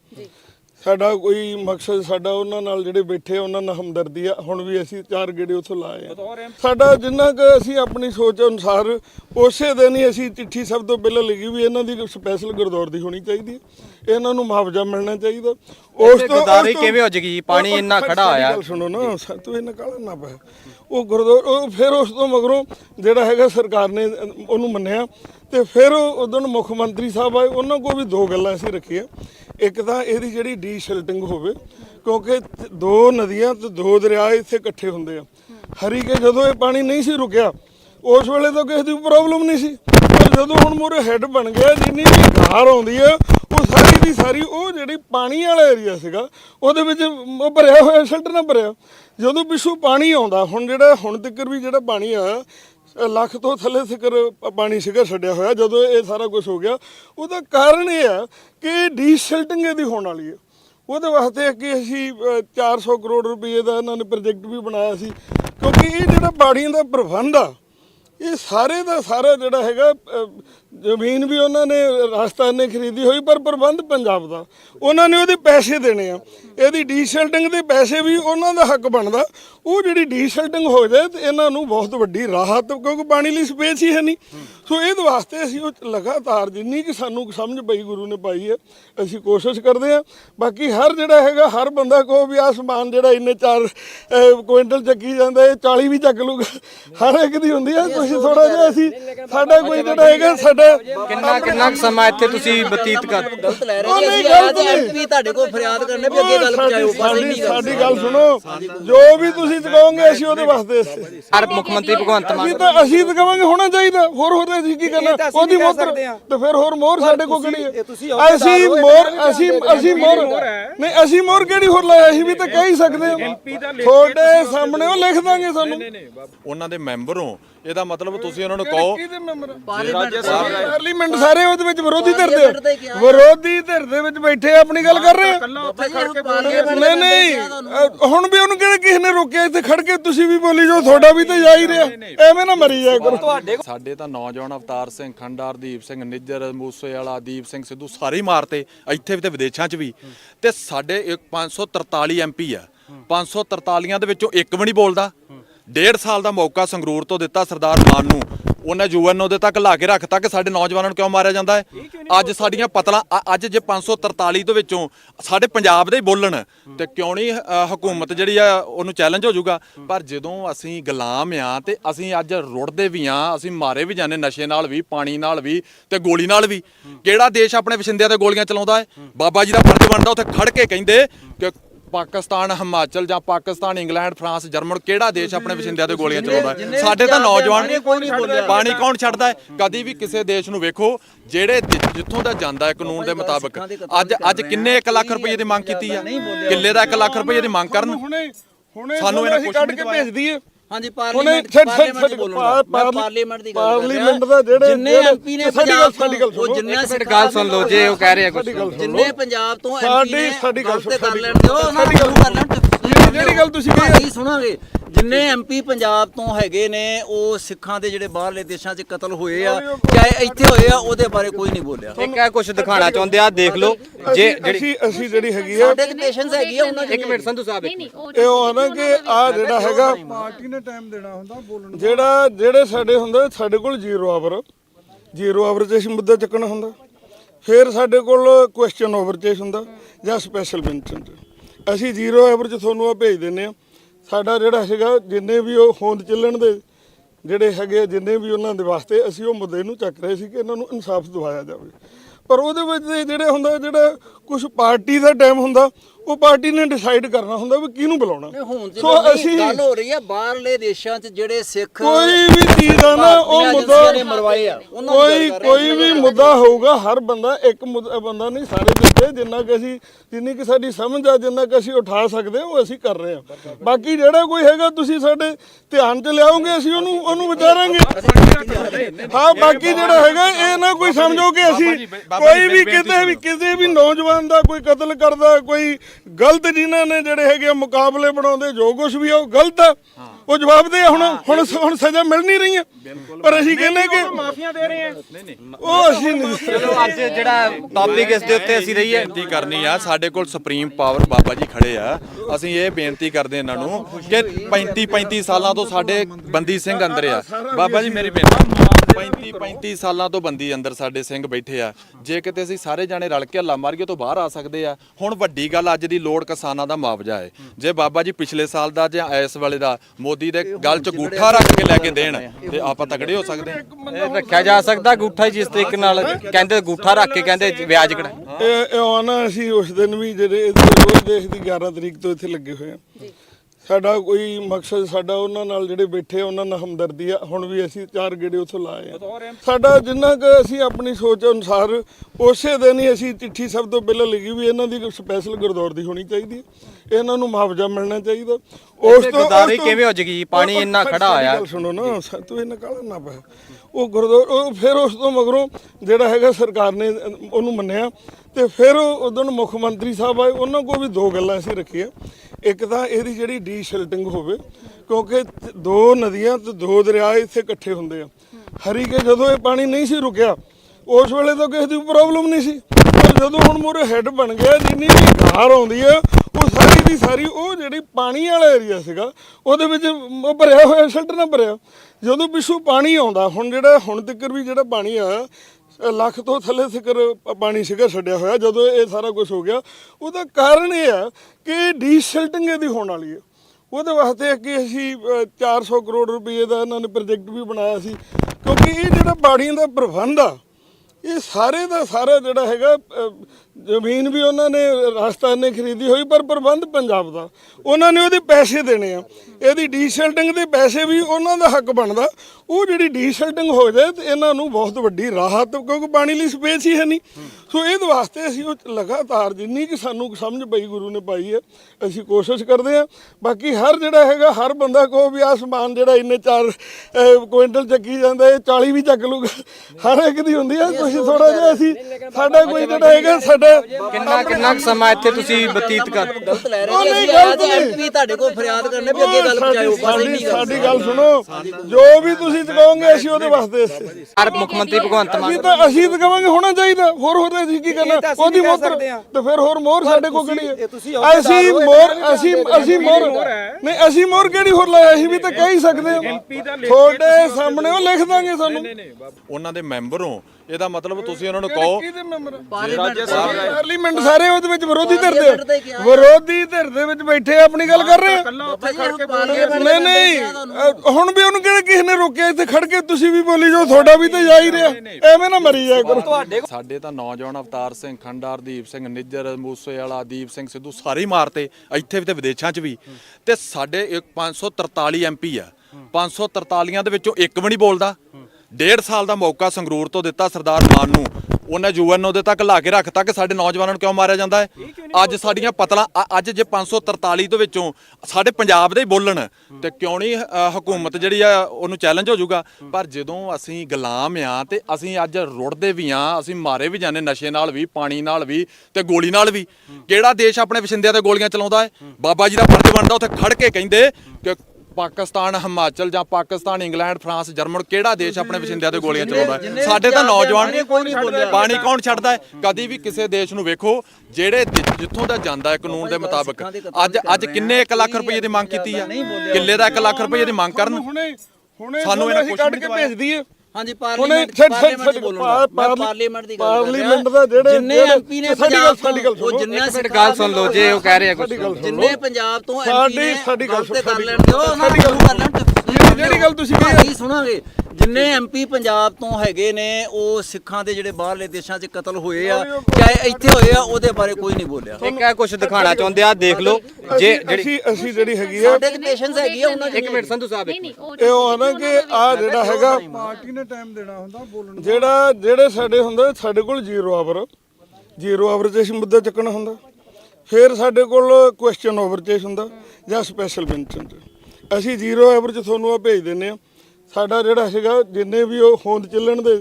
ਸਾਡਾ ਕੋਈ ਮਕਸਦ ਸਾਡਾ ਉਹਨਾਂ ਨਾਲ ਜਿਹੜੇ ਬੈਠੇ ਆ, ਉਹਨਾਂ ਨਾਲ ਹਮਦਰਦੀ ਆ। ਹੁਣ ਵੀ ਅਸੀਂ ਚਾਰ ਗੇੜੇ ਉੱਥੋਂ ਲਾਏ ਆ। ਸਾਡਾ ਜਿੰਨਾ ਕੁ ਅਸੀਂ ਆਪਣੀ ਸੋਚ ਅਨੁਸਾਰ ਉਸੇ ਦਿਨ ਹੀ ਅਸੀਂ ਚਿੱਠੀ ਸਭ ਤੋਂ ਪਹਿਲਾਂ ਲਿਖੀ ਵੀ ਇਹਨਾਂ ਦੀ ਸਪੈਸ਼ਲ ਗੁਰਦੌਰ ਦੀ ਹੋਣੀ ਚਾਹੀਦੀ ਹੈ ਇਹਨਾਂ ਨੂੰ ਮੁਆਵਜ਼ਾ ਮਿਲਣਾ ਚਾਹੀਦਾ। ਉਸ ਤੋਂ ਤੋਂ- ਕਿਵੇਂ ਹੋ ਜਾਏਗੀ? ਜੀ? ਪਾਣੀ ਉਹ- ਇੰਨਾ ਖੜਾ। ਗੱਲ ਸੁਣੋ ਨਾ ਸ- ਤੂੰ ਇਹਨਾਂ ਕਾਲਾ ਨਾ ਪੈ ਉਹ ਗੁਰਦੁਆਰਾ ਉਹ ਫਿਰ ਉਸ ਤੋਂ ਮਗਰੋਂ ਜਿਹੜਾ ਹੈਗਾ ਸਰਕਾਰ ਨੇ ਅ, ਉਹਨੂੰ ਮੰਨਿਆ। ਤੇ ਫਿਰ ਉਦੋਂ ਮੁੱਖ ਮੰਤਰੀ ਸਾਹਿਬ ਆਏ ਉਹਨਾਂ ਕੋਲ ਵੀ ਦੋ ਗੱਲਾਂ ਅਸੀਂ ਰੱਖੀਆਂ। ਇੱਕ ਤਾਂ ਇਹਦੀ ਜਿਹੜੀ ਡੀ ਡੀਸ਼ਿਲਟਿੰਗ ਹੋਵੇ, ਕਿਉਂਕਿ ਦੋ ਨਦੀਆਂ ਤੇ ਦੋ ਦਰਿਆ ਇੱਥੇ ਇਕੱਠੇ ਹੁੰਦੇ ਆ। ਹਰੀ ਕੇ ਜਦੋਂ ਇਹ ਪਾਣੀ ਨਹੀਂ ਸੀ ਰੁਕਿਆ, ਉਸ ਵੇਲੇ ਤਾਂ ਕਿਸੇ ਦੀ ਪ੍ਰੋਬਲਮ ਨਹੀਂ ਸੀ। ਪਰ ਜਦੋਂ ਹੁਣ ਮੋਰੇ ਹੈੱਡ ਬਣ ਗਿਆ, ਜਿੰਨੀ ਵੀ ਘਾਰ ਆਉਂਦੀ ਆ, ਉਹ ਸਾਰੀ ਦੀ ਸਾਰੀ ਉਹ ਜਿਹੜੀ ਪਾਣੀ ਵਾਲਾ ਏਰੀਆ ਸੀਗਾ, ਉਹਦੇ ਵਿੱਚ ਉਹ ਭਰਿਆ ਹੋਇਆ, ਸ਼ੈਲਟਰ ਨਾਲ ਭਰਿਆ। ਜਦੋਂ ਪਿੱਛੋਂ ਪਾਣੀ ਆਉਂਦਾ, ਹੁਣ ਜਿਹੜਾ, ਹੁਣ ਤੱਕ ਵੀ ਜਿਹੜਾ ਪਾਣੀ ਆਇਆ ਲੱਖ ਤੋਂ ਥੱਲੇ ਤੱਕਰ ਪਾਣੀ ਸੀਗਾ ਛੱਡਿਆ ਹੋਇਆ ਜਦੋਂ ਇਹ ਸਾਰਾ ਕੁਝ ਹੋ ਗਿਆ। ਉਹਦਾ ਕਾਰਨ ਇਹ ਆ ਕਿ ਡੀਸਿਲਟਿੰਗ ਇਹਦੀ ਹੋਣ ਵਾਲੀ ਹੈ। ਉਹਦੇ ਵਾਸਤੇ ਅੱਗੇ ਅਸੀਂ ਅ, 400 ਕਰੋੜ ਰੁਪਏ ਦਾ ਇਹਨਾਂ ਨੇ ਪ੍ਰੋਜੈਕਟ ਵੀ ਬਣਾਇਆ ਸੀ। ਕਿਉਂਕਿ ਇਹ ਜਿਹੜਾ ਪਾਣੀ ਦਾ ਪ੍ਰਬੰਧ ਆ ਇਹ ਸਾਰੇ ਦਾ ਸਾਰਾ ਜਿਹੜਾ ਹੈਗਾ ਜ਼ਮੀਨ ਵੀ ਉਹਨਾਂ ਨੇ ਰਾਜਸਥਾਨ ਨੇ ਖਰੀਦੀ ਹੋਈ ਪਰ ਪ੍ਰਬੰਧ ਪੰਜਾਬ ਦਾ। ਉਹਨਾਂ ਨੇ ਉਹਦੇ ਪੈਸੇ ਦੇਣੇ ਆ। ਇਹਦੀ ਡੀਸ਼ਲਟਿੰਗ ਦੇ ਪੈਸੇ ਵੀ ਉਹਨਾਂ ਦਾ ਹੱਕ ਬਣਦਾ। ਉਹ ਜਿਹੜੀ ਡੀਸ਼ਲਟਿੰਗ ਹੋ ਜਾਏ ਤੇ ਇਹਨਾਂ ਨੂੰ ਬਹੁਤ ਵੱਡੀ ਰਾਹਤ ਕਿਉਂਕਿ ਪਾਣੀ ਲਈ ਸਪੇਸ ਹੀ ਹੈ ਨਹੀਂ। ਸੋ ਇਹਦੇ ਵਾਸਤੇ ਅਸੀਂ ਉਹ ਲਗਾਤਾਰ ਜਿੰਨੀ ਕਿ ਸਾਨੂੰ ਸਮਝ ਪਈ ਗੁਰੂ ਨੇ ਪਾਈ ਹੈ ਅਸੀਂ ਕੋਸ਼ਿਸ਼ ਕਰਦੇ ਆ ਬਾਕੀ ਹਰ ਜਿਹੜਾ ਹੈਗਾ ਹਰ ਬੰਦਾ ਕੋ ਵੀ ਆਹ ਸਮਾਨ ਜਿਹੜਾ ਇੰਨੇ ਚਾਰ ਕੁਇੰਟਲ ਚੱਕੀ ਜਾਂਦਾ ਇਹ 40 ਵੀ ਚੱਕ ਲੂਗਾ ਹਰ ਇੱਕ ਦੀ ਹੁੰਦੀ ਆ ਕੁਝ ਥੋੜਾ ਜਿਹਾ ਅਸੀਂ ਸਾਡਾ ਕੋਈ ਜਿਹੜਾ ਹੈਗਾ ਸਾਡਾ ਕਿੰਨਾ ਕਿੰਨਾ ਕੁ ਸਮਾਂ ਇੱਥੇ ਤੁਸੀਂ ਬਤੀਤ ਕਰ ਗਲਤ ਲੈ ਰਹੇ ਗਲਤ ਅਸੀਂ ਤੁਹਾਡੇ ਕੋਲ ਫਰਿਆਦ ਕਰਨੇ ਵੀ ਅੱਗੇ ਗੱਲ ਬਸ ਸਾਡੀ ਇੰਨੀ ਗੱਲ ਸਾਡੀ ਗੱਲ ਸੁਣੋ। ਜੋ ਵੀ ਤੁਸੀਂ ਕਹੋਗੇ ਅਸੀਂ ਉਹਦੇ ਵਾਸਤੇ ਅਸੀਂ ਹਰ ਮੁੱਖ ਮੰਤਰੀ ਭਗਵੰਤ ਮਾਨ ਤਾਂ ਅਸੀਂ ਤਾਂ ਕਵਾਂਗੇ ਹੋਣਾ ਚਾਹੀਦਾ। ਹੋਰ ਹੋਰ ਅਸੀਂ ਕੀ ਕਰਨਾ? ਉਹਦੀ ਮੋਹਰ ਤੇ ਫਿਰ ਹੋਰ ਮੋਹਰ ਸਾਡੇ ਕੋਲ ਕਿਹੜੀ ਹੈ? ਅਸੀਂ ਮੋਹਰ ਅਸੀਂ ਅਸੀਂ ਮੋਹਰ ਨਹੀਂ ਅਸੀਂ ਮੋਹਰ ਕਿਹੜੀ ਹੋਰ ਲਾਇਆ? ਅਸੀਂ ਵੀ ਤਾਂ ਕਹਿ ਹੀ ਸਕਦੇ ਹਾਂ। ਤੁਹਾਡੇ ਸਾਹਮਣੇ ਉਹ ਲਿਖ ਦਾਂਗੇ ਸਾਨੂੰ। ਉਹਨਾਂ ਦੇ ਮੈਂਬਰ ਹੋ ਇਹਦਾ ਮਤਲਬ ਤੁਸੀਂ ਉਹਨਾਂ ਨੂੰ ਕਹੋ। ਕਿਹਦੇ ਮੈਂਬਰ ਪਾਰਲੀਮੈਂਟ ਸਾਰੇ ਉਹਦੇ ਵਿੱਚ ਵਿਰੋਧੀ ਧਿਰ ਦੇ। ਵਿਰੋਧੀ ਧਿਰ ਦੇ ਵਿੱਚ ਬੈਠੇ ਆਪਣੀ ਗੱਲ ਕਰ ਰਹੇ ਨਹੀਂ ਨਹੀਂ। ਹੁਣ ਵੀ ਉਹਨੂੰ ਕਿਹੜੇ ਕਿਸੇ ਨੇ ਰੋਕਿਆ? ਇੱਥੇ ਖੜ ਕੇ ਤੁਸੀਂ ਵੀ ਬੋਲੀ ਜੋ ਤੁਹਾਡਾ ਵੀ ਤਾਂ ਜਾ ਹੀ ਰਿਹਾ ਐਵੇਂ ਨਾ ਮਰੀ ਜਾਇਆ ਕਰੋ। ਸਾਡੇ ਤਾਂ ਨੌਜਵਾਨ ਅਵਤਾਰ ਸਿੰਘ ਖੰਡਾ ਹਰਦੀਪ ਸਿੰਘ ਨਿੱਜਰ ਮੂਸੇ ਵਾਲਾ ਦੀਪ ਸਿੰਘ ਸਿੱਧੂ ਸਾਰੇ ਮਾਰਤੇ ਇੱਥੇ ਵੀ ਤੇ ਵਿਦੇਸ਼ਾਂ 'ਚ ਵੀ। ਤੇ ਸਾਡੇ ਇੱਕ 543 ਐਮਪੀ ਆ। 543 ਦੇ ਵਿੱਚੋਂ ਇੱਕ ਵੀ ਨਹੀਂ ਬੋਲਦਾ। ਡੇਢ ਸਾਲ ਦਾ ਮੌਕਾ ਸੰਗਰੂਰ ਤੋਂ ਦਿੱਤਾ ਸਰਦਾਰ ਮਾਨ ਨੂੰ। ਉਹਨਾਂ ਯੂਐਨਓ ਦੇ ਤੱਕ ਲਾ ਕੇ ਰੱਖਤਾ ਕਿ ਸਾਡੇ ਨੌਜਵਾਨਾਂ ਨੂੰ ਕਿਉਂ ਮਾਰਿਆ ਜਾਂਦਾ ਹੈ? ਅੱਜ ਸਾਡੀਆਂ ਪਤਲਾਂ ਅੱਜ ਜੇ 543 ਦੇ ਵਿੱਚੋਂ ਸਾਡੇ ਪੰਜਾਬ ਦੇ ਹੀ ਬੋਲਣ। ਤੇ ਕਿਉਂ ਨਹੀਂ ਹਕੂਮਤ ਜਿਹੜੀ ਆ ਉਹਨੂੰ ਚੈਲੰਜ ਹੋ ਜਾਊਗਾ? ਪਰ ਜਦੋਂ ਅਸੀਂ ਗੁਲਾਮ ਆ ਤੇ ਅਸੀਂ ਅੱਜ ਰੁੜਦੇ ਵੀ ਆ ਅਸੀਂ ਮਾਰੇ ਵੀ ਜਾਂਦੇ ਨਸ਼ੇ ਨਾਲ ਵੀ ਪਾਣੀ ਨਾਲ ਵੀ ਤੇ ਗੋਲੀ ਨਾਲ ਵੀ। ਕਿਹੜਾ ਦੇਸ਼ ਆਪਣੇ ਵਸਿੰਦਿਆਂ ਤੇ ਗੋਲੀਆਂ ਚਲਾਉਂਦਾ ਹੈ? ਬਾਬਾ ਜੀ ਦਾ ਫਰਜ਼ ਬਣਦਾ ਉੱਥੇ ਖੜ ਕੇ ਕਹਿੰਦੇ ਕਿ ਪਾਕਿਸਤਾਨ ਹਿਮਾਚਲ ਜਾਂ ਪਾਕਿਸਤਾਨ ਇੰਗਲੈਂਡ ਫਰਾਂਸ ਜਰਮਨ ਕਿਹੜਾ ਦੇਸ਼ ਆਪਣੇ ਵਸਿੰਦਿਆਂ ਤੇ ਗੋਲੀਆਂ ਚਲਾਉਂਦਾ ਹੈ? ਸਾਡੇ ਤਾਂ ਨੌਜਵਾਨ ਪਾਣੀ ਕੌਣ ਛੱਡਦਾ ਹੈ? ਕਦੀ ਵੀ ਕਿਸੇ ਦੇਸ਼ ਨੂੰ ਵੇਖੋ ਜਿਹੜੇ ਜਿੱਥੋਂ ਦਾ ਜਾਂਦਾ ਹੈ ਕਾਨੂੰਨ ਦੇ ਮੁਤਾਬਕ। ਅੱਜ ਅੱਜ ਕਿੰਨੇ 1 ਲੱਖ ਰੁਪਏ ਦੀ ਮੰਗ ਕੀਤੀ ਆ ਕਿੱਲੇ ਦਾ 1 ਲੱਖ ਰੁਪਏ ਦੀ ਮੰਗ ਕਰਨ। ਸਾਨੂੰ ਇਹਨਾਂ ਅਸੀਂ ਕੁਛ ਕੱਢ ਨਹੀਂ ਕੇ ਦਵਾਇਆ। ਭੇਜ ਦਈਏ। ਹਾਂਜੀ ਪਾਰਲੀਮੈਂਟ ਪਾਰਲੀਮੈਂਟ ਬੋਲਣਾ ਪਾਰਲੀਮੈਂਟ ਦੀ ਗੱਲ ਕਰ ਰਿਹਾ। ਪਾਰਲੀਮੈਂਟ ਦਾ ਜਿਹੜੇ ਜਿੰਨੇ ਐਮਪੀ ਨੇ ਸਾਡੀ ਗੱਲ ਪੰਜਾਬ ਸਾਡੀ ਗੱਲ ਤੋਂ ਉਹ ਸੁਣੋ ਜਿੰਨਾ ਗੱਲ ਸੁਣ ਲਓ ਜੇ ਉਹ ਕਹਿ ਰਹੇ ਕੁਝ ਜਿੰਨੇ ਪੰਜਾਬ ਤੋਂ ਐਮਪੀ ਨੇ ਸਾਡੀ ਗੱਲ ਸਾਡੀ- ਲੈਣ ਦਿਓ ਉਹਨਾਂ ਸਾਡੀ ਗੱਲ ਕਰ ਲੈਣ ਜਿਹੜੀ- ਗੱਲ ਤੁਸੀਂ ਕਹੀ ਸੁਣਾਂਗੇ। ਜਿੰਨੇ ਐਮਪੀ ਪੰਜਾਬ ਤੋਂ ਹੈਗੇ ਨੇ ਉਹ ਸਿੱਖਾਂ ਦੇ ਜਿਹੜੇ ਬਾਹਰਲੇ ਦੇਸ਼ਾਂ 'ਚ ਕਤਲ ਹੋਏ ਆ ਚਾਹੇ ਇੱਥੇ ਹੋਏ ਆ ਉਹਦੇ ਬਾਰੇ ਕੋਈ ਨਹੀਂ ਬੋਲਿਆ। ਇੱਕ ਹੈ ਕੁਝ ਦਿਖਾਣਾ ਚਾਹੁੰਦੇ ਆ ਦੇਖ ਲਓ ਜੇ ਜਿਹੜੀ ਅਸੀਂ ਅਸੀਂ ਜਿਹੜੀ ਹੈਗੀ ਆ ਸਾਡੇ ਚ ਪੇਸ਼ੈਂਸ ਹੈਗੀ ਆ ਉਹਨਾਂ ਇੱਕ ਮਿੰਟ ਸੰਧੂ ਸਾਹਿਬ ਇਹ ਉਹ ਨਾ ਕਿ ਆ ਜਿਹੜਾ ਹੈਗਾ ਪਾਰਟੀ ਨੇ ਟਾਈਮ ਦੇਣਾ ਹੁੰਦਾ ਬੋਲਣ। ਜਿਹੜਾ ਜਿਹੜੇ ਸਾਡੇ ਹੁੰਦੇ ਸਾਡੇ ਕੋਲ ਜ਼ੀਰੋ ਆਵਰ ਜ਼ੀਰੋ ਆਵਰ 'ਚ ਅਸੀਂ ਮੁੱਦਾ ਚੱਕਣਾ ਹੁੰਦਾ। ਫਿਰ ਸਾਡੇ ਕੋਲ ਕੁਐਸਚਨ ਓਵਰ 'ਚ ਹੁੰਦਾ ਜਾਂ ਸਪੈਸ਼ਲ ਮੈਂਸ਼ਨ 'ਚ। ਅਸੀਂ ਜ਼ੀਰੋ ਐਵਰੇਜ ਤੁਹਾਨੂੰ ਆ ਭੇਜ ਦਿੰਨੇ ਆ ਸਾਡਾ ਜਿਹੜਾ ਹੈਗਾ ਜਿੰਨੇ ਵੀ ਉਹ ਹੋਂਦ ਚੱਲਣ ਦੇ ਜਿਹੜੇ ਹੈਗੇ ਆ, ਜਿੰਨੇ ਵੀ ਉਹਨਾਂ ਦੇ ਵਾਸਤੇ ਅਸੀਂ ਉਹ ਮੁੱਦੇ ਨੂੰ ਚੱਕ ਰਹੇ ਸੀ ਕਿ ਇਹਨਾਂ ਨੂੰ ਇਨਸਾਫ ਦਿਵਾਇਆ ਜਾਵੇ। ਪਰ ਉਹਦੇ ਵਿੱਚ ਦੇ ਜਿਹੜੇ ਹੁੰਦਾ ਜਿਹੜਾ ਕੁਝ ਪਾਰਟੀ ਦਾ ਟਾਈਮ ਹੁੰਦਾ ਉਹ ਪਾਰਟੀ ਨੇ ਡਿਸਾਈਡ ਕਰਨਾ ਹੁੰਦਾ ਵੀ ਕਿਹਨੂੰ ਬੁਲਾਉਣਾ। ਹੁਣ ਸੋ ਅਸੀਂ ਗੱਲ ਹੋ ਰਹੀ ਆ ਬਾਹਰਲੇ ਦੇਸ਼ਾਂ 'ਚ ਜਿਹੜੇ ਸਿੱਖ ਕੋਈ ਵੀ ਚੀਜ਼ ਆ ਨਾ ਉਹ ਮੁੱਦਾ ਏਜੰਸੀਆਂ ਨੇ ਮਰਵਾਏ ਆ ਉਹਨਾਂ ਦੀ ਕੋਈ ਗੱਲ ਕਰ ਰਹੇ ਕੋਈ ਵੀ ਮੁੱਦਾ ਹੋਊਗਾ ਹਰ ਬੰਦਾ ਇੱਕ ਮੁੱਦਾ ਬੰਦਾ ਨਹੀਂ ਸਾਰੇ ਦਿੱਤੇ ਜਿੰਨਾ ਕਿ ਅਸੀਂ ਜਿੰਨੀ ਕਿ ਸਾਡੀ ਸਮਝ ਆ ਜਿੰਨਾ ਕਿ ਅਸੀਂ ਉਠਾ ਸਕਦੇ ਹਾਂ, ਉਹ ਅਸੀਂ ਕਰ ਰਹੇ ਹਾਂ ਬਾਕੀ ਜਿਹੜਾ ਕੋਈ ਹੈਗਾ ਤੁਸੀਂ ਸਾਡੇ ਧਿਆਨ 'ਚ ਲਿਆਓਗੇ ਅਸੀਂ ਉਹਨੂੰ ਉਹਨੂੰ ਵਿਚਾਰਾਂਗੇ। ਹਾਂ ਬਾਕੀ ਜਿਹੜਾ ਹੈਗਾ ਇਹ ਨਾ ਕੋਈ ਸਮਝੋ ਕਿ ਅਸੀਂ ਕੋਈ ਵੀ ਕਿਤੇ ਵੀ ਕਿਸੇ ਵੀ ਨੌਜਵਾਨ ਦਾ ਕੋਈ ਕਤਲ ਕਰਦਾ ਕੋਈ ਗਲਤ ਜਿਨ੍ਹਾਂ ਨੇ ਜਿਹੜੇ ਹੈਗੇ ਆ ਮੁਕਾਬਲੇ ਬਣਾਉਂਦੇ ਜੋ ਕੁਝ ਵੀ ਆ ਉਹ ਗਲਤ ਆ। ਉਹ ਜਵਾਬ ਦੇ ਹੁਣ ਹੁਣ ਹੁਣ ਸਜ਼ਾ ਮਿਲ ਨਹੀਂ ਰਹੀ ਹੈ ਪਰ ਅਸੀਂ ਕਹਿੰਦੇ ਕਿ ਮਾਫੀਆਂ ਦੇ ਰਹੇ ਆ। ਉਹ ਅਸੀਂ ਨਹੀਂ ਚਲੋ ਅੱਜ ਜਿਹੜਾ ਟੌਪਿਕ ਇਸ ਦੇ ਉੱਤੇ ਅਸੀਂ ਰਹੀਏ। ਬੇਨਤੀ ਕਰਨੀ ਆ ਸਾਡੇ ਕੋਲ ਸੁਪਰੀਮ ਪਾਵਰ ਬਾਬਾ ਜੀ ਖੜੇ ਆ। ਅਸੀਂ ਇਹ ਬੇਨਤੀ ਕਰਦੇ ਇਹਨਾਂ ਨੂੰ ਕਿ 35 35 ਸਾਲਾਂ ਤੋਂ ਸਾਡੇ ਬੰਦੀ ਸਿੰਘ ਅੰਦਰ ਆ। ਬਾਬਾ ਜੀ ਮੇਰੀ ਬੇਨਤੀ। 35 35 ਸਾਲਾਂ ਤੋਂ ਬੰਦੀ ਅੰਦਰ ਸਾਡੇ ਸਿੰਘ ਬੈਠੇ ਆ। ਜੇ ਕਿਤੇ ਅਸੀਂ ਸਾਰੇ ਜਾਣੇ ਰਲ ਕੇ ਹੱਲਾ ਮਾਰੀਏ ਤੋਂ ਬਾਹਰ ਆ ਸਕਦੇ ਆ। ਹੁਣ ਵੱਡੀ ਗੱਲ ਅੱਜ ਦੀ ਲੋੜ ਕਿਸਾਨਾਂ ਦਾ ਮੁਆਵਜ਼ਾ ਹੈ। ਜੇ ਬਾਬਾ ਜੀ ਪਿਛਲੇ ਸਾਲ ਦਾ ਜਾਂ ਇਸ ਵੇਲੇ ਦਾ ਮੋਦੀ ਦੇ ਗੱਲ 'ਚ ਗੂਠਾ ਰੱਖ ਕੇ ਲੈ ਕੇ ਦੇਣ ਤੇ ਆਪਾਂ ਤਗੜੇ ਹੋ ਸਕਦੇ ਹਾਂ। ਇਹ ਰੱਖਿਆ ਜਾ ਸਕਦਾ ਗੂਠਾ ਹੀ ਜਿਸ ਤਰੀਕੇ ਨਾਲ ਕਹਿੰਦੇ ਗੂਠਾ ਰੱਖ ਕੇ ਕਹਿੰਦੇ ਵਿਆਜ ਕਢਾ। ਇਹ ਆਉਣਾ ਅਸੀਂ ਉਸ ਦਿਨ ਵੀ ਜਿਹੜੇ ਇੱਥੇ ਰੋਜ਼ ਦੇਸ਼ ਦੀ 11 ਤਰੀਕ ਤੋਂ ਇੱਥੇ ਲੱਗੇ ਹੋਏ ਆ। ਸਾਡਾ ਕੋਈ ਮਕਸਦ ਸਾਡਾ ਉਹਨਾਂ ਨਾਲ ਜਿਹੜੇ ਬੈਠੇ ਆ ਉਹਨਾਂ ਨਾਲ ਹਮਦਰਦੀ ਆ। ਹੁਣ ਵੀ ਅਸੀਂ ਚਾਰ ਗੇੜੇ ਉੱਥੋਂ ਲਾਏ ਆ। ਸਾਡਾ ਜਿੰਨਾ ਕੁ ਅਸੀਂ ਆਪਣੀ ਸੋਚ ਅਨੁਸਾਰ ਉਸੇ ਦਿਨ ਹੀ ਅਸੀਂ ਚਿੱਠੀ ਸਭ ਤੋਂ ਪਹਿਲਾਂ ਲਿਖੀ ਵੀ ਇਹਨਾਂ ਦੀ ਸਪੈਸ਼ਲ ਗੁਰਦੌਰ ਦੀ ਹੋਣੀ ਚਾਹੀਦੀ ਹੈ। ਇਹਨਾਂ ਨੂੰ ਮੁਆਵਜ਼ਾ ਮਿਲਣਾ ਚਾਹੀਦਾ। ਉਸ ਤੋਂ ਤੋਂ- ਕਿਵੇਂ ਹੋ ਜਗੀ? ਪਾਣੀ ਇੰਨਾ ਖੜਾ। ਗੱਲ ਸੁਣੋ ਨਾ ਤੂੰ ਇਹਨਾਂ ਕਾਲਾ ਨਾ ਪੈ ਉਹ ਗੁਰਦੁਆਰਾ ਉਹ ਫਿਰ ਉਸ ਤੋਂ ਮਗਰੋਂ ਜਿਹੜਾ ਹੈਗਾ ਸਰਕਾਰ ਨੇ ਉਹਨੂੰ ਮੰਨਿਆ ਤੇ ਫਿਰ ਉਦੋਂ ਮੁੱਖ ਮੰਤਰੀ ਸਾਹਿਬ ਆਏ ਉਹਨਾਂ ਕੋਲ ਵੀ ਦੋ ਗੱਲਾਂ ਅਸੀਂ ਰੱਖੀਆਂ। ਇੱਕ ਤਾਂ ਇਹਦੀ ਜਿਹੜੀ ਡੀ ਸ਼ਿਲਟਿੰਗ ਹੋਵੇ ਕਿਉਂਕਿ ਦੋ ਨਦੀਆਂ ਤੇ ਦੋ ਦਰਿਆ ਇੱਥੇ ਇਕੱਠੇ ਹੁੰਦੇ ਆ। ਹਰੀਕੇ ਜਦੋਂ ਇਹ ਪਾਣੀ ਨਹੀਂ ਸੀ ਰੁਕਿਆ ਉਸ ਵੇਲੇ ਤਾਂ ਕਿਸੇ ਦੀ ਪ੍ਰੋਬਲਮ ਨਹੀਂ ਸੀ। ਪਰ ਜਦੋਂ ਹੁਣ ਮੂਰੇ ਹੈੱਡ ਬਣ ਗਿਆ ਜਿੰਨੀ ਵੀ ਘਾਰ ਆਉਂਦੀ ਆ ਸਾਰੀ ਦੀ ਸਾਰੀ ਉਹ ਜਿਹੜੀ ਪਾਣੀ ਵਾਲਾ ਏਰੀਆ ਸੀਗਾ ਉਹਦੇ ਵਿੱਚ ਉਹ ਭਰਿਆ ਹੋਇਆ ਸ਼ੈਲਟਰ ਨਾ ਭਰਿਆ। ਜਦੋਂ ਪਿੱਛੋਂ ਪਾਣੀ ਆਉਂਦਾ ਹੁਣ ਜਿਹੜਾ ਹੁਣ ਤੱਕ ਵੀ ਜਿਹੜਾ ਪਾਣੀ ਆਇਆ ਲੱਖ ਤੋਂ ਥੱਲੇ ਸਿਕਰ ਪਾਣੀ ਸੀਗਾ ਛੱਡਿਆ ਹੋਇਆ ਜਦੋਂ ਇਹ ਸਾਰਾ ਕੁਝ ਹੋ ਗਿਆ। ਉਹਦਾ ਕਾਰਨ ਇਹ ਆ ਕਿ ਡੀਸਲਟਿੰਗ ਇਹਦੀ ਹੋਣ ਵਾਲੀ ਹੈ ਉਹਦੇ ਵਾਸਤੇ ਕਿ ਅਸੀਂ ਅ, 400 ਕਰੋੜ ਰੁਪਏ ਦਾ ਇਹਨਾਂ ਨੇ ਪ੍ਰੋਜੈਕਟ ਵੀ ਬਣਾਇਆ ਸੀ। ਕਿਉਂਕਿ ਇਹ ਜਿਹੜਾ ਬਾੜੀਆਂ ਦਾ ਪ੍ਰਬੰਧ ਆ ਇਹ ਸਾਰੇ ਦਾ ਸਾਰਾ ਜਿਹੜਾ ਹੈਗਾ ਜ਼ਮੀਨ ਵੀ ਉਹਨਾਂ ਨੇ, ਰਾਜਸਥਾਨ ਨੇ ਖਰੀਦੀ ਹੋਈ, ਪਰ ਪ੍ਰਬੰਧ ਪੰਜਾਬ ਦਾ। ਉਹਨਾਂ ਨੇ ਉਹਦੇ ਪੈਸੇ ਦੇਣੇ ਆ। ਇਹਦੀ ਡੀਸ਼ਲਟਿੰਗ ਦੇ ਪੈਸੇ ਵੀ ਉਹਨਾਂ ਦਾ ਹੱਕ ਬਣਦਾ। ਉਹ ਜਿਹੜੀ ਡੀਸ਼ਲਟਿੰਗ ਹੋ ਜਾਏ ਤੇ ਇਹਨਾਂ ਨੂੰ ਬਹੁਤ ਵੱਡੀ ਰਾਹਤ ਕਿਉਂਕਿ ਪਾਣੀ ਲਈ ਸਪੇਸ ਹੀ ਹੈ ਨਹੀਂ। ਸੋ ਇਹਦੇ ਵਾਸਤੇ ਅਸੀਂ ਉਹ ਲਗਾਤਾਰ ਜਿੰਨੀ ਕਿ ਸਾਨੂੰ ਸਮਝ ਪਈ ਗੁਰੂ ਨੇ ਪਾਈ ਹੈ ਅਸੀਂ ਕੋਸ਼ਿਸ਼ ਕਰਦੇ ਆ ਬਾਕੀ ਹਰ ਜਿਹੜਾ ਹੈਗਾ ਹਰ ਬੰਦਾ ਕੋ ਵੀ ਆਸਮਾਨ ਜਿਹੜਾ ਇੰਨੇ ਚਾਰ ਕੁਇੰਟਲ ਚੱਕੀ ਜਾਂਦਾ ਇਹ 40 ਵੀ ਚੱਕ ਲੂਗਾ। ਹਰ ਇੱਕ ਦੀ ਹੁੰਦੀ ਆ ਤੁਸੀਂ ਥੋੜਾ ਜਿਹਾ ਅਸੀਂ ਸਾਡਾ ਕੋਈ ਜਿਹੜਾ ਹੈਗਾ ਸਾਡਾ ਕਿੰਨਾ ਕਿੰਨਾ ਕੁ ਸਮਾਂ ਇੱਥੇ ਤੁਸੀਂ ਬਤੀਤ ਕਰ ਗਲਤ ਲੈ ਰਹੇ ਗਲਤ ਅਸੀਂ ਤੁਹਾਡੇ ਕੋਲ ਫਰਿਆਦ ਕਰਨੇ ਵੀ ਅੱਗੇ ਗੱਲ ਗੱਲ ਸਾਡੀ ਗੱਲ ਸੁਣੋ। ਜੋ ਵੀ ਤੁਸੀਂ ਕਹੋਗੇ ਅਸੀਂ ਉਹਦੇ ਵਾਸਤੇ। ਅਸੀਂ ਹਰ ਮੁੱਖ ਮੰਤਰੀ ਭਗਵੰਤ ਮਾਨ ਤਾਂ ਅਸੀਂ ਤਾਂ ਕਹਾਂਗੇ ਹੋਣਾ ਚਾਹੀਦਾ। ਹੋਰ ਹੋਰ ਅਸੀਂ ਕੀ ਕਰਨਾ? ਉਹਦੀ ਮੋਹਰ ਤੇ ਫਿਰ ਹੋਰ ਮੋਹਰ ਸਾਡੇ ਕੋਲ ਕਿਹੜੀ ਹੈ? ਅਸੀਂ ਮੋਹਰ ਅਸੀਂ ਅਸੀਂ ਮੋਹਰ ਨਹੀਂ ਅਸੀਂ ਮੋਹਰ ਕਿਹੜੀ ਹੋਰ ਲਾਇਆ? ਅਸੀਂ ਵੀ ਤਾਂ ਕਹਿ ਹੀ ਸਕਦੇ ਹਾਂ। ਤੁਹਾਡੇ ਸਾਹਮਣੇ ਉਹ ਲਿਖ ਦਾਂਗੇ ਸਾਨੂੰ। ਉਹਨਾਂ ਦੇ ਮੈਂਬਰ ਹੋ। ਇਹਦਾ ਮਤਲਬ ਤੁਸੀਂ ਉਹਨਾਂ ਨੂੰ ਕਹੋ। ਪਾਰਲੀਮੈਂਟ ਸਾਰੇ ਉਹਦੇ ਵਿੱਚ ਵਿਰੋਧੀ ਧਿਰ ਦਾ। ਵਿਰੋਧੀ ਧਿਰ ਦੇ ਵਿੱਚ ਬੈਠੇ ਆਪਣੀ ਗੱਲ ਕਰ ਰਹੇ ਨਹੀਂ ਨਹੀਂ। ਹੁਣ ਵੀ ਉਹਨੂੰ ਕਿਹੜਾ ਕਿਸੇ ਨੇ ਰੋਕਿਆ ਇੱਥੇ ਖੜ ਕੇ ਤੁਸੀਂ ਵੀ ਬੋਲੀ ਜਾਓ ਤੁਹਾਡਾ ਵੀ ਤਾਂ ਜਾ ਹੀ ਰਿਹਾ। ਐਵੇਂ ਨਾ ਮਰੀ ਜਾਇਆ ਕਰੋ। ਸਾਡੇ ਤਾਂ ਨੌਜਵਾਨ ਅਵਤਾਰ ਸਿੰਘ ਖੰਡਾ ਹਰਦੀਪ ਸਿੰਘ ਨਿੱਜਰ ਮੂਸੇ ਵਾਲਾ ਦੀਪ ਸਿੰਘ ਸਿੱਧੂ ਸਾਰੇ ਹੀ ਮਾਰਤੇ ਇੱਥੇ ਵੀ ਤੇ ਵਿਦੇਸ਼ਾਂ 'ਚ ਵੀ। ਤੇ ਸਾਡੇ ਇੱਕ 543 ਐਮਪੀ ਆ। 543 ਦੇ ਵਿੱਚੋਂ ਇੱਕ ਵੀ ਨਹੀਂ ਬੋਲਦਾ। ਡੇਢ ਸਾਲ ਦਾ ਮੌਕਾ ਸੰਗਰੂਰ ਤੋਂ ਦਿੱਤਾ ਸਰਦਾਰ ਮਾਨ ਨੂੰ। ਉਹਨੇ ਯੂਐਨ ਉਹਦੇ ਤੱਕ ਲਾ ਕੇ ਰੱਖਤਾ ਕਿ ਸਾਡੇ ਨੌਜਵਾਨਾਂ ਨੂੰ ਕਿਉਂ ਮਾਰਿਆ ਜਾਂਦਾ ਹੈ? ਅੱਜ ਸਾਡੀਆਂ ਪਤਲਾਂ ਅੱਜ ਜੇ 543 ਦੇ ਵਿੱਚੋਂ ਸਾਡੇ ਪੰਜਾਬ ਦੇ ਹੀ ਬੋਲਣ ਤੇ ਕਿਉਂ ਨਹੀਂ ਹਕੂਮਤ ਜਿਹੜੀ ਆ ਉਹਨੂੰ ਚੈਲੰਜ ਹੋ ਜਾਊਗਾ? ਪਰ ਜਦੋਂ ਅਸੀਂ ਗੁਲਾਮ ਆ ਤੇ ਅਸੀਂ ਅੱਜ ਰੁੜਦੇ ਵੀ ਆ ਅਸੀਂ ਮਾਰੇ ਵੀ ਜਾਂਦੇ ਨਸ਼ੇ ਨਾਲ ਵੀ ਪਾਣੀ ਨਾਲ ਵੀ ਤੇ ਗੋਲੀ ਨਾਲ ਵੀ। ਕਿਹੜਾ ਦੇਸ਼ ਆਪਣੇ ਵਸਿੰਦਿਆਂ ਤੇ ਗੋਲੀਆਂ ਚਲਾਉਂਦਾ ਹੈ? ਬਾਬਾ ਜੀ ਦਾ ਫਰਜ਼ ਬਣਦਾ ਉੱਥੇ ਖੜ ਕੇ ਕਹਿੰਦੇ ਕਿ ਪਾਕਿਸਤਾਨ ਹਿਮਾਚਲ ਜਾਂ ਪਾਕਿਸਤਾਨ ਇੰਗਲੈਂਡ ਫਰਾਂਸ ਜਰਮਨ ਕਿਹੜਾ ਦੇਸ਼ ਆਪਣੇ ਵਸਿੰਦਿਆਂ ਤੇ ਗੋਲੀਆਂ ਚਲਾਉਂਦਾ ਹੈ? ਸਾਡੇ ਤਾਂ ਨੌਜਵਾਨ ਪਾਣੀ ਕੌਣ ਛੱਡਦਾ ਹੈ? ਕਦੀ ਵੀ ਕਿਸੇ ਦੇਸ਼ ਨੂੰ ਵੇਖੋ ਜਿਹੜੇ ਜਿੱਥੋਂ ਦਾ ਜਾਂਦਾ ਹੈ ਕਾਨੂੰਨ ਦੇ ਮੁਤਾਬਕ। ਅੱਜ ਅੱਜ ਕਿੰਨੇ 1 ਲੱਖ ਰੁਪਏ ਦੀ ਮੰਗ ਕੀਤੀ ਆ? ਕਿੱਲੇ ਦਾ 1 ਲੱਖ ਰੁਪਏ ਦੀ ਮੰਗ ਕਰਨ? ਹੁਣੇ ਹੁਣੇ ਸਾਨੂੰ ਇਹਨਾਂ ਕੁਛ ਕੱਢ ਕੇ। ਭੇਜ ਦਈਏ। ਹਾਂਜੀ ਪਾਰਲੀਮੈਂਟ ਪਾਰਲੀਮੈਂਟ ਦੀ ਪਾਰਲੀ- ਪਾਰਲੀਮੈਂਟ ਦੀ ਗੱਲ ਕਰ ਰਿਹਾ। ਪਾਰਲੀਮੈਂਟ ਦਾ ਜਿਹੜੇ ਜਿੰਨੇ ਐਮਪੀ ਨੇ ਸਾਡੀ ਗੱਲ ਪੰਜਾਬ ਸਾਡੀ ਗੱਲ ਸੁਣੋ। ਜਿੰਨੇ ਗੱਲ ਲਓ ਜੇ ਉਹ ਕਹਿ ਰਹੇ ਆ ਕੁਝ ਜਿੰਨੇ ਪੰਜਾਬ ਤੋਂ ਐਮਪੀ ਸਾਡੀ- ਨੇ ਸਾਡੀ ਗੱਲ ਕਰ ਸਾਡੀ ਲੈਣ ਦਿਓ ਉਹਨਾਂ ਸਾਡੀ ਗੱਲ ਨੂੰ ਕਰ ਲੈਣ ਤੇ ਜਿਹੜੀ ਗੱਲ ਤੁਸੀਂ ਕਹੀ? ਅਸੀਂ ਸੁਣਾਂਗੇ। ਜਿੰਨੇ ਐਮਪੀ ਪੰਜਾਬ ਤੋਂ ਹੈਗੇ ਨੇ ਉਹ ਸਿੱਖਾਂ ਦੇ ਜਿਹੜੇ ਬਾਹਰਲੇ ਦੇਸ਼ਾਂ 'ਚ ਕਤਲ ਹੋਏ ਆ ਚਾਹੇ ਇੱਥੇ ਹੋਏ ਆ ਉਹਦੇ ਬਾਰੇ ਕੋਈ ਨਹੀਂ ਬੋਲਿਆ। ਇੱਕ ਇਹ ਕੁਝ ਦਿਖਾਣਾ ਚਾਹੁੰਦੇ ਆ ਦੇਖ ਲਓ। ਜੇ ਜਿਹੜੀ ਅਸੀਂ ਅਸੀਂ ਜਿਹੜੀ ਹੈਗੀ ਆ ਸਾਡੇ ਪੇਸ਼ੈਂਸ ਹੈਗੀ ਆ ਉਹਨਾਂ ਦੀ ਇੱਕ ਮਿੰਟ ਸੰਧੂ ਸਾਹਿਬ ਨਹੀਂ ਨਹੀਂ ਇਹ ਉਹ ਨਾ ਕਿ ਆ ਜਿਹੜਾ ਹੈਗਾ ਪਾਰਟੀ ਨੇ ਟਾਈਮ ਦੇਣਾ ਹੁੰਦਾ ਬੋਲਣ ਜਿਹੜਾ ਜਿਹੜੇ ਸਾਡੇ ਹੁੰਦਾ ਸਾਡੇ ਕੋਲ ਜ਼ੀਰੋ ਆਵਰ ਜ਼ੀਰੋ ਆਵਰ ਅਸੀਂ ਮੁੱਦਾ ਚੱਕਣਾ ਹੁੰਦਾ। ਫਿਰ ਸਾਡੇ ਕੋਲ ਕੁਐਸਚਨ ਆਵਰ 'ਚ ਹੁੰਦਾ ਜਾਂ ਸਪੈਸ਼ਲ ਮੈਂਸ਼ਨ 'ਚ। ਅਸੀਂ ਜ਼ੀਰੋ ਐਵਰੇਜ ਤੁਹਾਨੂੰ ਆ ਭੇਜ ਦਿੰਨੇ ਆ ਸਾਡਾ ਜਿਹੜਾ ਹੈਗਾ ਜਿੰਨੇ ਵੀ ਉਹ ਹੋਂਦ ਚੱਲਣ ਦੇ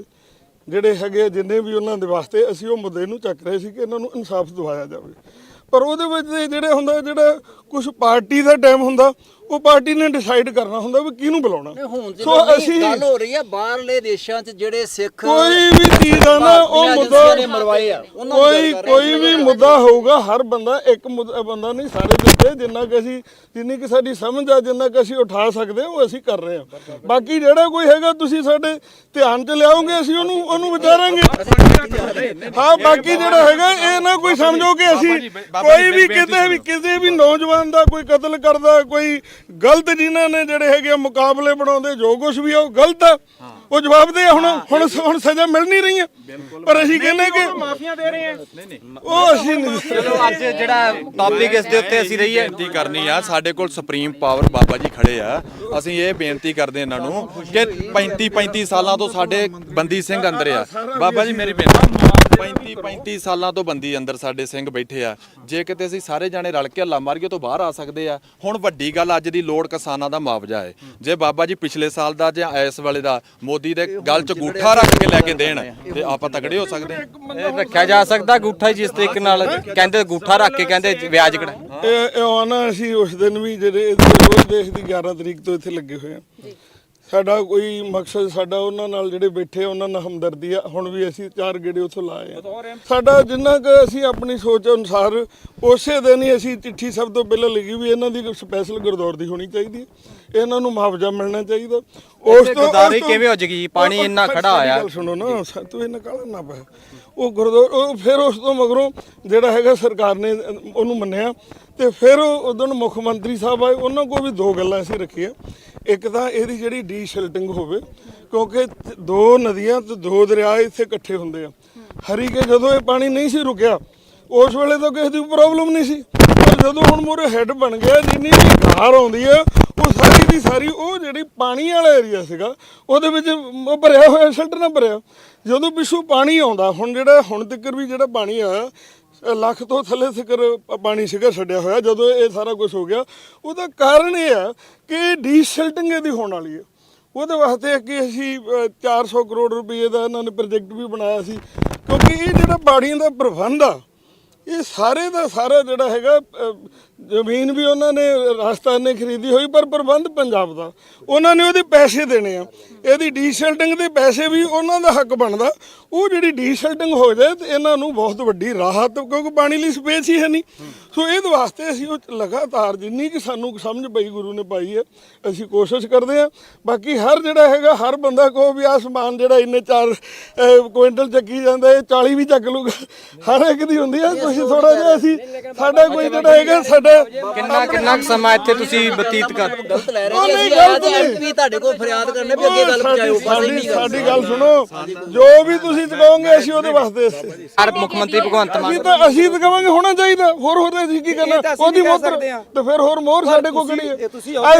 ਜਿਹੜੇ ਹੈਗੇ ਆ, ਜਿੰਨੇ ਵੀ ਉਹਨਾਂ ਦੇ ਵਾਸਤੇ ਅਸੀਂ ਉਹ ਮੁੱਦੇ ਨੂੰ ਚੱਕ ਰਹੇ ਸੀ ਕਿ ਇਹਨਾਂ ਨੂੰ ਇਨਸਾਫ ਦਿਵਾਇਆ ਜਾਵੇ। ਪਰ ਉਹਦੇ ਵਿੱਚ ਇਹ ਜਿਹੜੇ ਹੁੰਦਾ ਜਿਹੜਾ ਕੁਝ ਪਾਰਟੀ ਦਾ ਟਾਈਮ ਹੁੰਦਾ ਉਹ ਪਾਰਟੀ ਨੇ ਡਿਸਾਈਡ ਕਰਨਾ ਹੁੰਦਾ ਵੀ ਕਿਹਨੂੰ ਬੁਲਾਉਣਾ। ਹੁਣ ਸੋ ਅਸੀਂ ਗੱਲ ਹੋ ਰਹੀ ਆ ਬਾਹਰਲੇ ਦੇਸ਼ਾਂ 'ਚ ਜਿਹੜੇ ਸਿੱਖ ਕੋਈ ਵੀ ਚੀਜ਼ ਆ ਨਾ ਉਹ ਮੁੱਦਾ ਮਰਵਾਏ ਆ ਕੋਈ ਕੋਈ ਵੀ ਮੁੱਦਾ ਹੋਊਗਾ ਹਰ ਬੰਦਾ ਇੱਕ ਬੰਦਾ ਨਹੀਂ ਸਾਰੇ ਦਿੱਤੇ ਜਿੰਨਾ ਕਿ ਅਸੀਂ ਜਿੰਨੀ ਕਿ ਸਾਡੀ ਸਮਝ ਆ ਜਿੰਨਾ ਕਿ ਅਸੀਂ ਉਠਾ ਸਕਦੇ ਉਹ ਅਸੀਂ ਕਰ ਰਹੇ ਹਾਂ। ਬਾਕੀ ਜਿਹੜਾ ਕੋਈ ਹੈਗਾ ਤੁਸੀਂ ਸਾਡੇ ਧਿਆਨ 'ਚ ਲਿਆਓਗੇ ਅਸੀਂ ਉਹਨੂੰ ਉਹਨੂੰ ਵਿਚਾਰਾਂਗੇ। ਹਾਂ ਬਾਕੀ ਜਿਹੜਾ ਹੈਗਾ ਇਹ ਨਾ ਕੋਈ ਸਮਝੋ ਕਿ ਅਸੀਂ ਕੋਈ ਵੀ ਕਿਤੇ ਵੀ ਕਿਸੇ ਵੀ ਨੌਜਵਾਨ ਦਾ ਕੋਈ ਕਤਲ ਕਰਦਾ ਕੋਈ ਗਲਤ ਜਿਨ੍ਹਾਂ ਨੇ ਜਿਹੜੇ ਹੈਗੇ ਆ ਮੁਕਾਬਲੇ ਬਣਾਉਂਦੇ, ਜੋ ਕੁਝ ਵੀ ਆ, ਉਹ ਗਲਤ ਆ। ਉਹ ਜਵਾਬ ਦੇ ਹੁਣ ਹੁਣ ਹੁਣ ਸਜ਼ਾ ਮਿਲ ਨਹੀਂ ਰਹੀ ਹੈ ਪਰ ਅਸੀਂ ਕਹਿੰਦੇ ਕਿ ਮਾਫੀਆਂ ਦੇ ਰਹੇ ਆ। ਉਹ ਅਸੀਂ ਨਹੀਂ ਚਲੋ ਅੱਜ ਜਿਹੜਾ ਟੌਪਿਕ ਇਸ ਦੇ ਉੱਤੇ ਅਸੀਂ ਰਹੀਏ। ਬੇਨਤੀ ਕਰਨੀ ਆ ਸਾਡੇ ਕੋਲ ਸੁਪਰੀਮ ਪਾਵਰ ਬਾਬਾ ਜੀ ਖੜੇ ਆ। ਅਸੀਂ ਇਹ ਬੇਨਤੀ ਕਰਦੇ ਇਹਨਾਂ ਨੂੰ ਕਿ 35 35 ਸਾਲਾਂ ਤੋਂ ਸਾਡੇ ਬੰਦੀ ਸਿੰਘ ਅੰਦਰ ਆ। ਬਾਬਾ ਜੀ ਮੇਰੀ ਬੇਨਤੀ 35 35 ਸਾਲਾਂ ਤੋਂ ਬੰਦੀ ਅੰਦਰ ਸਾਡੇ ਸਿੰਘ ਬੈਠੇ ਆ। ਜੇ ਕਿਤੇ ਅਸੀਂ ਸਾਰੇ ਜਾਣੇ ਰਲ ਕੇ ਹੱਲਾ ਮਾਰੀਏ ਤੋਂ ਬਾਹਰ ਆ ਸਕਦੇ ਆ। ਹੁਣ ਵੱਡੀ ਗੱਲ ਅੱਜ ਦੀ ਲੋੜ ਕਿਸਾਨਾਂ ਦਾ ਮੁਆਵਜ਼ਾ ਹੈ। ਜੇ ਬਾਬਾ ਜੀ ਪਿਛਲੇ ਸਾਲ ਦਾ ਜਾਂ ਇਸ ਵੇਲੇ ਦਾ ਮੋਦੀ ਦੇ ਗੱਲ 'ਚ ਗੂਠਾ ਰੱਖ ਕੇ ਲੈ ਕੇ ਦੇਣ ਤੇ ਆਪਾਂ ਤਗੜੇ ਹੋ ਸਕਦੇ ਹਾਂ। ਇਹ ਰੱਖਿਆ ਜਾ ਸਕਦਾ ਗੂਠਾ ਹੀ ਜਿਸ ਤਰੀਕੇ ਨਾਲ ਕਹਿੰਦੇ ਗੂਠਾ ਰੱਖ ਕੇ ਕਹਿੰਦੇ ਵਿਆਜ ਕਢਾ। ਇਹ ਇਹ ਆਉਣਾ ਅਸੀਂ ਉਸ ਦਿਨ ਵੀ ਜਿਹੜੇ ਰੋਜ਼ ਦੇਸ਼ ਦੀ 11 ਤਰੀਕ ਤੋਂ ਇੱਥੇ ਲੱਗੇ ਹੋਏ ਆ। ਸਾਡਾ ਕੋਈ ਮਕਸਦ ਸਾਡਾ ਉਹਨਾਂ ਨਾਲ ਜਿਹੜੇ ਬੈਠੇ ਉਹਨਾਂ ਨਾਲ ਹਮਦਰਦੀ ਆ। ਹੁਣ ਵੀ ਅਸੀਂ ਚਾਰ ਗੇੜੇ ਉੱਥੋਂ ਲਾਏ ਆ। ਸਾਡਾ ਜਿੰਨਾ ਕੁ ਅਸੀਂ ਆਪਣੀ ਸੋਚ ਅਨੁਸਾਰ ਉਸੇ ਦਿਨ ਹੀ ਅਸੀਂ ਚਿੱਠੀ ਸਭ ਤੋਂ ਪਹਿਲਾਂ ਲਿਖੀ ਵੀ ਇਹਨਾਂ ਦੀ ਸਪੈਸ਼ਲ ਗੁਰਦੌਰ ਦੀ ਹੋਣੀ ਚਾਹੀਦੀ ਹੈ। ਇਹਨਾਂ ਨੂੰ ਮੁਆਵਜ਼ਾ ਮਿਲਣਾ ਚਾਹੀਦਾ। ਉਸ ਤੋਂ ਤੋਂ- ਕਿਵੇਂ ਹੋ ਜਗੀ ਪਾਣੀ ਇੰਨਾ ਖੜਾ ਆਇਆ ਸੁਣੋ ਨਾ ਤੂੰ ਇਹਨਾਂ ਕਾਲਾ ਨਾ ਪੈ। ਉਹ ਗੁਰਦੁਆਰਾ ਉਹ ਫਿਰ ਉਸ ਤੋਂ ਮਗਰੋਂ ਜਿਹੜਾ ਹੈਗਾ ਸਰਕਾਰ ਨੇ ਉਹਨੂੰ ਮੰਨਿਆ ਤੇ ਫਿਰ ਉਦੋਂ ਮੁੱਖ ਮੰਤਰੀ ਸਾਹਿਬ ਆਏ। ਉਹਨਾਂ ਕੋਲ ਵੀ ਦੋ ਗੱਲਾਂ ਅਸੀਂ ਰੱਖੀਆਂ। ਇੱਕ ਤਾਂ ਇਹਦੀ ਜਿਹੜੀ ਡੀਸ਼ਿਲਟਿੰਗ ਹੋਵੇ ਕਿਉਂਕਿ ਦੋ ਨਦੀਆਂ ਤੇ ਦੋ ਦਰਿਆ ਇੱਥੇ ਇਕੱਠੇ ਹੁੰਦੇ ਆ। ਹਰੀ ਕੇ ਜਦੋਂ ਇਹ ਪਾਣੀ ਨਹੀਂ ਸੀ ਰੁਕਿਆ ਉਸ ਵੇਲੇ ਤਾਂ ਕਿਸੇ ਦੀ ਪ੍ਰੋਬਲਮ ਨਹੀਂ ਸੀ। ਪਰ ਜਦੋਂ ਹੁਣ ਮੂਰੇ ਹੈੱਡ ਬਣ ਗਿਆ ਜਿੰਨੀ ਵੀ ਧਾਰ ਆਉਂਦੀ ਆ ਉਹ ਸਾਰੀ ਦੀ ਸਾਰੀ ਉਹ ਜਿਹੜੀ ਪਾਣੀ ਵਾਲਾ ਏਰੀਆ ਸੀਗਾ ਉਹਦੇ ਵਿੱਚ ਉਹ ਭਰਿਆ ਹੋਇਆ ਸ਼ੈਲਟਰ ਨਾਲ ਭਰਿਆ। ਜਦੋਂ ਪਿੱਛੋਂ ਪਾਣੀ ਆਉਂਦਾ ਹੁਣ ਜਿਹੜਾ ਹੁਣ ਤੱਕ ਵੀ ਜਿਹੜਾ ਪਾਣੀ ਆ ਲੱਖ ਤੋਂ ਥੱਲੇ ਤੱਕਰ ਪਾਣੀ ਸੀਗਾ ਛੱਡਿਆ ਹੋਇਆ ਜਦੋਂ ਇਹ ਸਾਰਾ ਕੁਝ ਹੋ ਗਿਆ ਉਹਦਾ ਕਾਰਨ ਇਹ ਆ ਕਿ ਡੀਸਲਟਿੰਗ ਇਹਦੀ ਹੋਣ ਵਾਲੀ ਹੈ ਉਹਦੇ ਵਾਸਤੇ ਕਿ ਅਸੀਂ ਅ, 400 ਕਰੋੜ ਰੁਪਏ ਦਾ ਇਹਨਾਂ ਨੇ ਪ੍ਰੋਜੈਕਟ ਵੀ ਬਣਾਇਆ ਸੀ ਕਿਉਂਕਿ ਇਹ ਜਿਹੜਾ ਬਾੜੀਆਂ ਦਾ ਪ੍ਰਬੰਧ ਆ ਇਹ ਸਾਰੇ ਦਾ ਸਾਰਾ ਜਿਹੜਾ ਹੈਗਾ ਜ਼ਮੀਨ ਵੀ ਉਹਨਾਂ ਨੇ ਰਾਜਸਥਾਨ ਨੇ ਖਰੀਦੀ ਹੋਈ ਪਰ ਪ੍ਰਬੰਧ ਪੰਜਾਬ ਦਾ। ਉਹਨਾਂ ਨੇ ਉਹਦੇ ਪੈਸੇ ਦੇਣੇ ਆ। ਇਹਦੀ ਡੀਸ਼ਲਟਿੰਗ ਦੇ ਪੈਸੇ ਵੀ ਉਹਨਾਂ ਦਾ ਹੱਕ ਬਣਦਾ। ਉਹ ਜਿਹੜੀ ਡੀਸ਼ਲਟਿੰਗ ਹੋ ਜਾਏ ਤੇ ਇਹਨਾਂ ਨੂੰ ਬਹੁਤ ਵੱਡੀ ਰਾਹਤ ਕਿਉਂਕਿ ਪਾਣੀ ਲਈ ਸਪੇਸ ਹੀ ਹੈ ਨਹੀਂ। ਸੋ ਇਹਦੇ ਵਾਸਤੇ ਅਸੀਂ ਉਹ ਲਗਾਤਾਰ ਜਿੰਨੀ ਕਿ ਸਾਨੂੰ ਸਮਝ ਪਈ ਗੁਰੂ ਨੇ ਪਾਈ ਹੈ ਅਸੀਂ ਕੋਸ਼ਿਸ਼ ਕਰਦੇ ਆ ਬਾਕੀ ਹਰ ਜਿਹੜਾ ਹੈਗਾ ਹਰ ਬੰਦਾ ਕੋ ਵੀ ਆਹ ਸਮਾਨ ਜਿਹੜਾ ਇੰਨੇ ਚਾਰ ਕੁਇੰਟਲ ਚੱਕੀ ਜਾਂਦਾ ਇਹ 40 ਵੀ ਚੱਕ ਲੂਗਾ ਹਰ ਇੱਕ ਦੀ ਹੁੰਦੀ ਆ। ਤੁਸੀਂ ਥੋੜਾ ਜਿਹਾ ਅਸੀਂ ਸਾਡਾ ਕੋਈ ਜਿਹੜਾ ਹੈਗਾ ਸਾਡਾ ਕਿੰਨਾ ਕਿੰਨਾ ਕੁ ਸਮਾਂ ਇੱਥੇ ਤੁਸੀਂ ਬਤੀਤ ਕਰ ਗਲਤ ਲੈ ਉਹ ਰਹੇ ਨਹੀਂ, ਜੀ ਅਸੀਂ ਗਲਤ ਆਜ ਨਹੀਂ। ਐਮਪੀ ਤੁਹਾਡੇ ਕੋਲ ਫਰਿਆਦ ਕਰਨੇ ਵੀ ਅੱਗੇ ਗੱਲ ਸਾਡੀ- ਪਹੁੰਚਾਇਓ ਬਸ ਸਾਡੀ ਇੰਨੀ ਗੱਲ ਸਾਡੀ ਗੱਲ ਸੁਣੋ। ਜੋ ਵੀ ਤੁਸੀਂ ਕਹੋਗੇ ਅਸੀਂ ਉਹਦੇ ਵਾਸਤੇ ਅਸੀਂ ਹਰ ਮੁੱਖ ਮੰਤਰੀ ਭਗਵੰਤ ਮਾਨ ਤਾਂ ਅਸੀਂ ਤਾਂ ਕਹਾਂਗੇ ਹੋਣਾ ਚਾਹੀਦਾ। ਹੋਰ ਹੋਰ ਅਸੀਂ ਕੀ ਕਰਨਾ? ਉਹਦੀ ਮੋਹਰ। ਤੇ ਫਿਰ ਹੋਰ ਮੋਹਰ ਸਾਡੇ ਕੋਲ ਕਿਹੜੀ ਹੈ?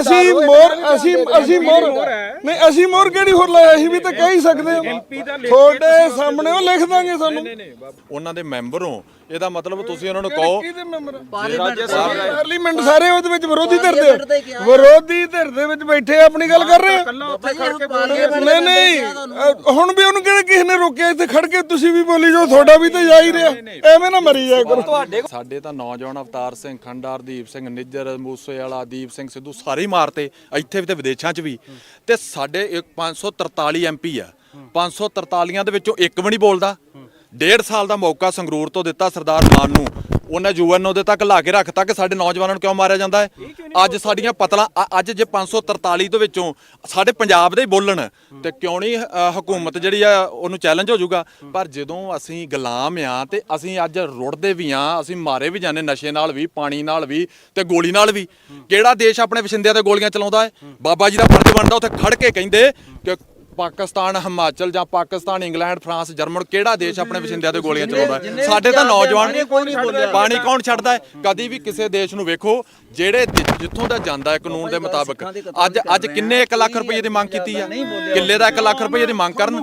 ਅਸੀਂ ਮੋਹਰ ਅਸੀਂ ਨਹੀਂ ਅਸੀਂ ਮੋਹਰ। ਨਹੀਂ ਅਸੀਂ ਮੋਹਰ ਕਿਹੜੀ ਹੋਰ ਲਾਇਆ? ਅਸੀਂ ਵੀ ਤਾਂ ਕਹਿ ਹੀ ਸਕਦੇ ਹਾਂ। ਤੁਹਾਡੇ ਸਾਹਮਣੇ ਉਹ ਲਿਖ ਦਾਂਗੇ ਤੁਹਾਨੂੰ ਉਹਨਾਂ ਦੇ ਮੈਂਬਰ ਹੋ। ਇਹਦਾ ਮਤਲਬ ਤੁਸੀਂ ਉਹਨਾਂ ਨੂੰ ਕਹੋ। ਪਾਰਲੀਮੈਂਟ ਪਾਰਲੀਮੈਂਟ ਸਾਰੇ ਉਹਦੇ ਵਿੱਚ ਵਿਰੋਧੀ ਧਿਰ ਦਾ? ਵਿਰੋਧੀ ਧਿਰ ਦੇ ਵਿੱਚ ਬੈਠੇ ਆਪਣੀ ਗੱਲ ਕਰ ਰਹੇ ਨਹੀਂ ਨਹੀਂ। ਹੁਣ ਵੀ ਉਹਨੂੰ ਕਿਹੜੇ ਕਿਸੇ ਨੇ ਰੋਕਿਆ ਇੱਥੇ ਖੜ ਕੇ ਤੁਸੀਂ ਵੀ ਬੋਲੀ ਜੋ ਤੁਹਾਡਾ ਵੀ ਤਾਂ ਜਾ ਹੀ ਰਿਹਾ। ਐਵੇਂ ਨਾ ਮਰੀ ਜਾਇਆ ਕਰੋ। ਸਾਡੇ ਤਾਂ ਨੌਜਵਾਨ ਅਵਤਾਰ ਸਿੰਘ ਖੰਡਾਰ ਦੀਪ ਸਿੰਘ ਨਿੱਜਰ ਮੂਸੇ ਵਾਲਾ ਦੀਪ ਸਿੰਘ ਸਿੱਧੂ ਸਾਰੇ ਹੀ ਮਾਰਤੇ ਇੱਥੇ ਵੀ ਤੇ ਵਿਦੇਸ਼ਾਂ 'ਚ ਵੀ। ਤੇ ਸਾਡੇ ਇੱਕ 543 ਐਮਪੀ ਆ। 543 ਦੇ ਵਿੱਚੋਂ ਇੱਕ ਵੀ ਨਹੀਂ ਬੋਲਦਾ। ਡੇਢ ਸਾਲ ਦਾ ਮੌਕਾ ਸੰਗਰੂਰ ਤੋਂ ਦਿੱਤਾ ਸਰਦਾਰ ਮਾਨ ਨੂੰ। ਉਹਨੇ ਯੂਐਨ ਉਹਦੇ ਤੱਕ ਲਾ ਕੇ ਰੱਖਤਾ ਕਿ ਸਾਡੇ ਨੌਜਵਾਨਾਂ ਨੂੰ ਕਿਉਂ ਮਾਰਿਆ ਜਾਂਦਾ ਹੈ? ਅੱਜ ਸਾਡੀਆਂ ਪਤਲਾਂ ਅੱਜ ਜੇ 543 ਦੇ ਵਿੱਚੋਂ ਸਾਡੇ ਪੰਜਾਬ ਦੇ ਹੀ ਬੋਲਣ ਤੇ ਕਿਉਂ ਨਹੀਂ ਅ, ਹਕੂਮਤ ਜਿਹੜੀ ਆ ਉਹਨੂੰ ਚੈਲੰਜ ਹੋ ਜਾਊਗਾ? ਪਰ ਜਦੋਂ ਅਸੀਂ ਗੁਲਾਮ ਆ ਤੇ ਅਸੀਂ ਅੱਜ ਰੁੜਦੇ ਵੀ ਆ ਅਸੀਂ ਮਾਰੇ ਵੀ ਜਾਂਦੇ ਨਸ਼ੇ ਨਾਲ ਵੀ ਪਾਣੀ ਨਾਲ ਵੀ ਤੇ ਗੋਲੀ ਨਾਲ ਵੀ। ਕਿਹੜਾ ਦੇਸ਼ ਆਪਣੇ ਵਸਿੰਦਿਆਂ ਤੇ ਗੋਲੀਆਂ ਚਲਾਉਂਦਾ ਹੈ? ਬਾਬਾ ਜੀ ਦਾ ਫਰਜ਼ ਬਣਦਾ ਉੱਥੇ ਖੜ ਕੇ ਕਹਿੰਦੇ ਕਿ ਪਾਕਿਸਤਾਨ ਹਿਮਾਚਲ ਜਾਂ ਪਾਕਿਸਤਾਨ ਇੰਗਲੈਂਡ ਫਰਾਂਸ ਜਰਮਨ ਕਿਹੜਾ ਦੇਸ਼ ਆਪਣੇ ਵਸਿੰਦਿਆਂ ਤੇ ਗੋਲੀਆਂ ਚਲਾਉਂਦਾ ਸਾਡੇ ਤਾਂ ਨੌਜਵਾਨ ਪਾਣੀ ਕੌਣ ਛੱਡਦਾ ਹੈ? ਕਦੀ ਵੀ ਕਿਸੇ ਦੇਸ਼ ਨੂੰ ਵੇਖੋ ਜਿਹੜੇ ਜਿੱਥੋਂ ਦਾ ਜਾਂਦਾ ਹੈ ਕਾਨੂੰਨ ਦੇ ਮੁਤਾਬਕ। ਅੱਜ ਅੱਜ ਕਿੰਨੇ 1 ਲੱਖ ਰੁਪਏ ਦੀ ਮੰਗ ਕੀਤੀ ਆ ਕਿੱਲੇ ਦਾ 1 ਲੱਖ ਰੁਪਏ ਦੀ ਮੰਗ ਕਰਨ?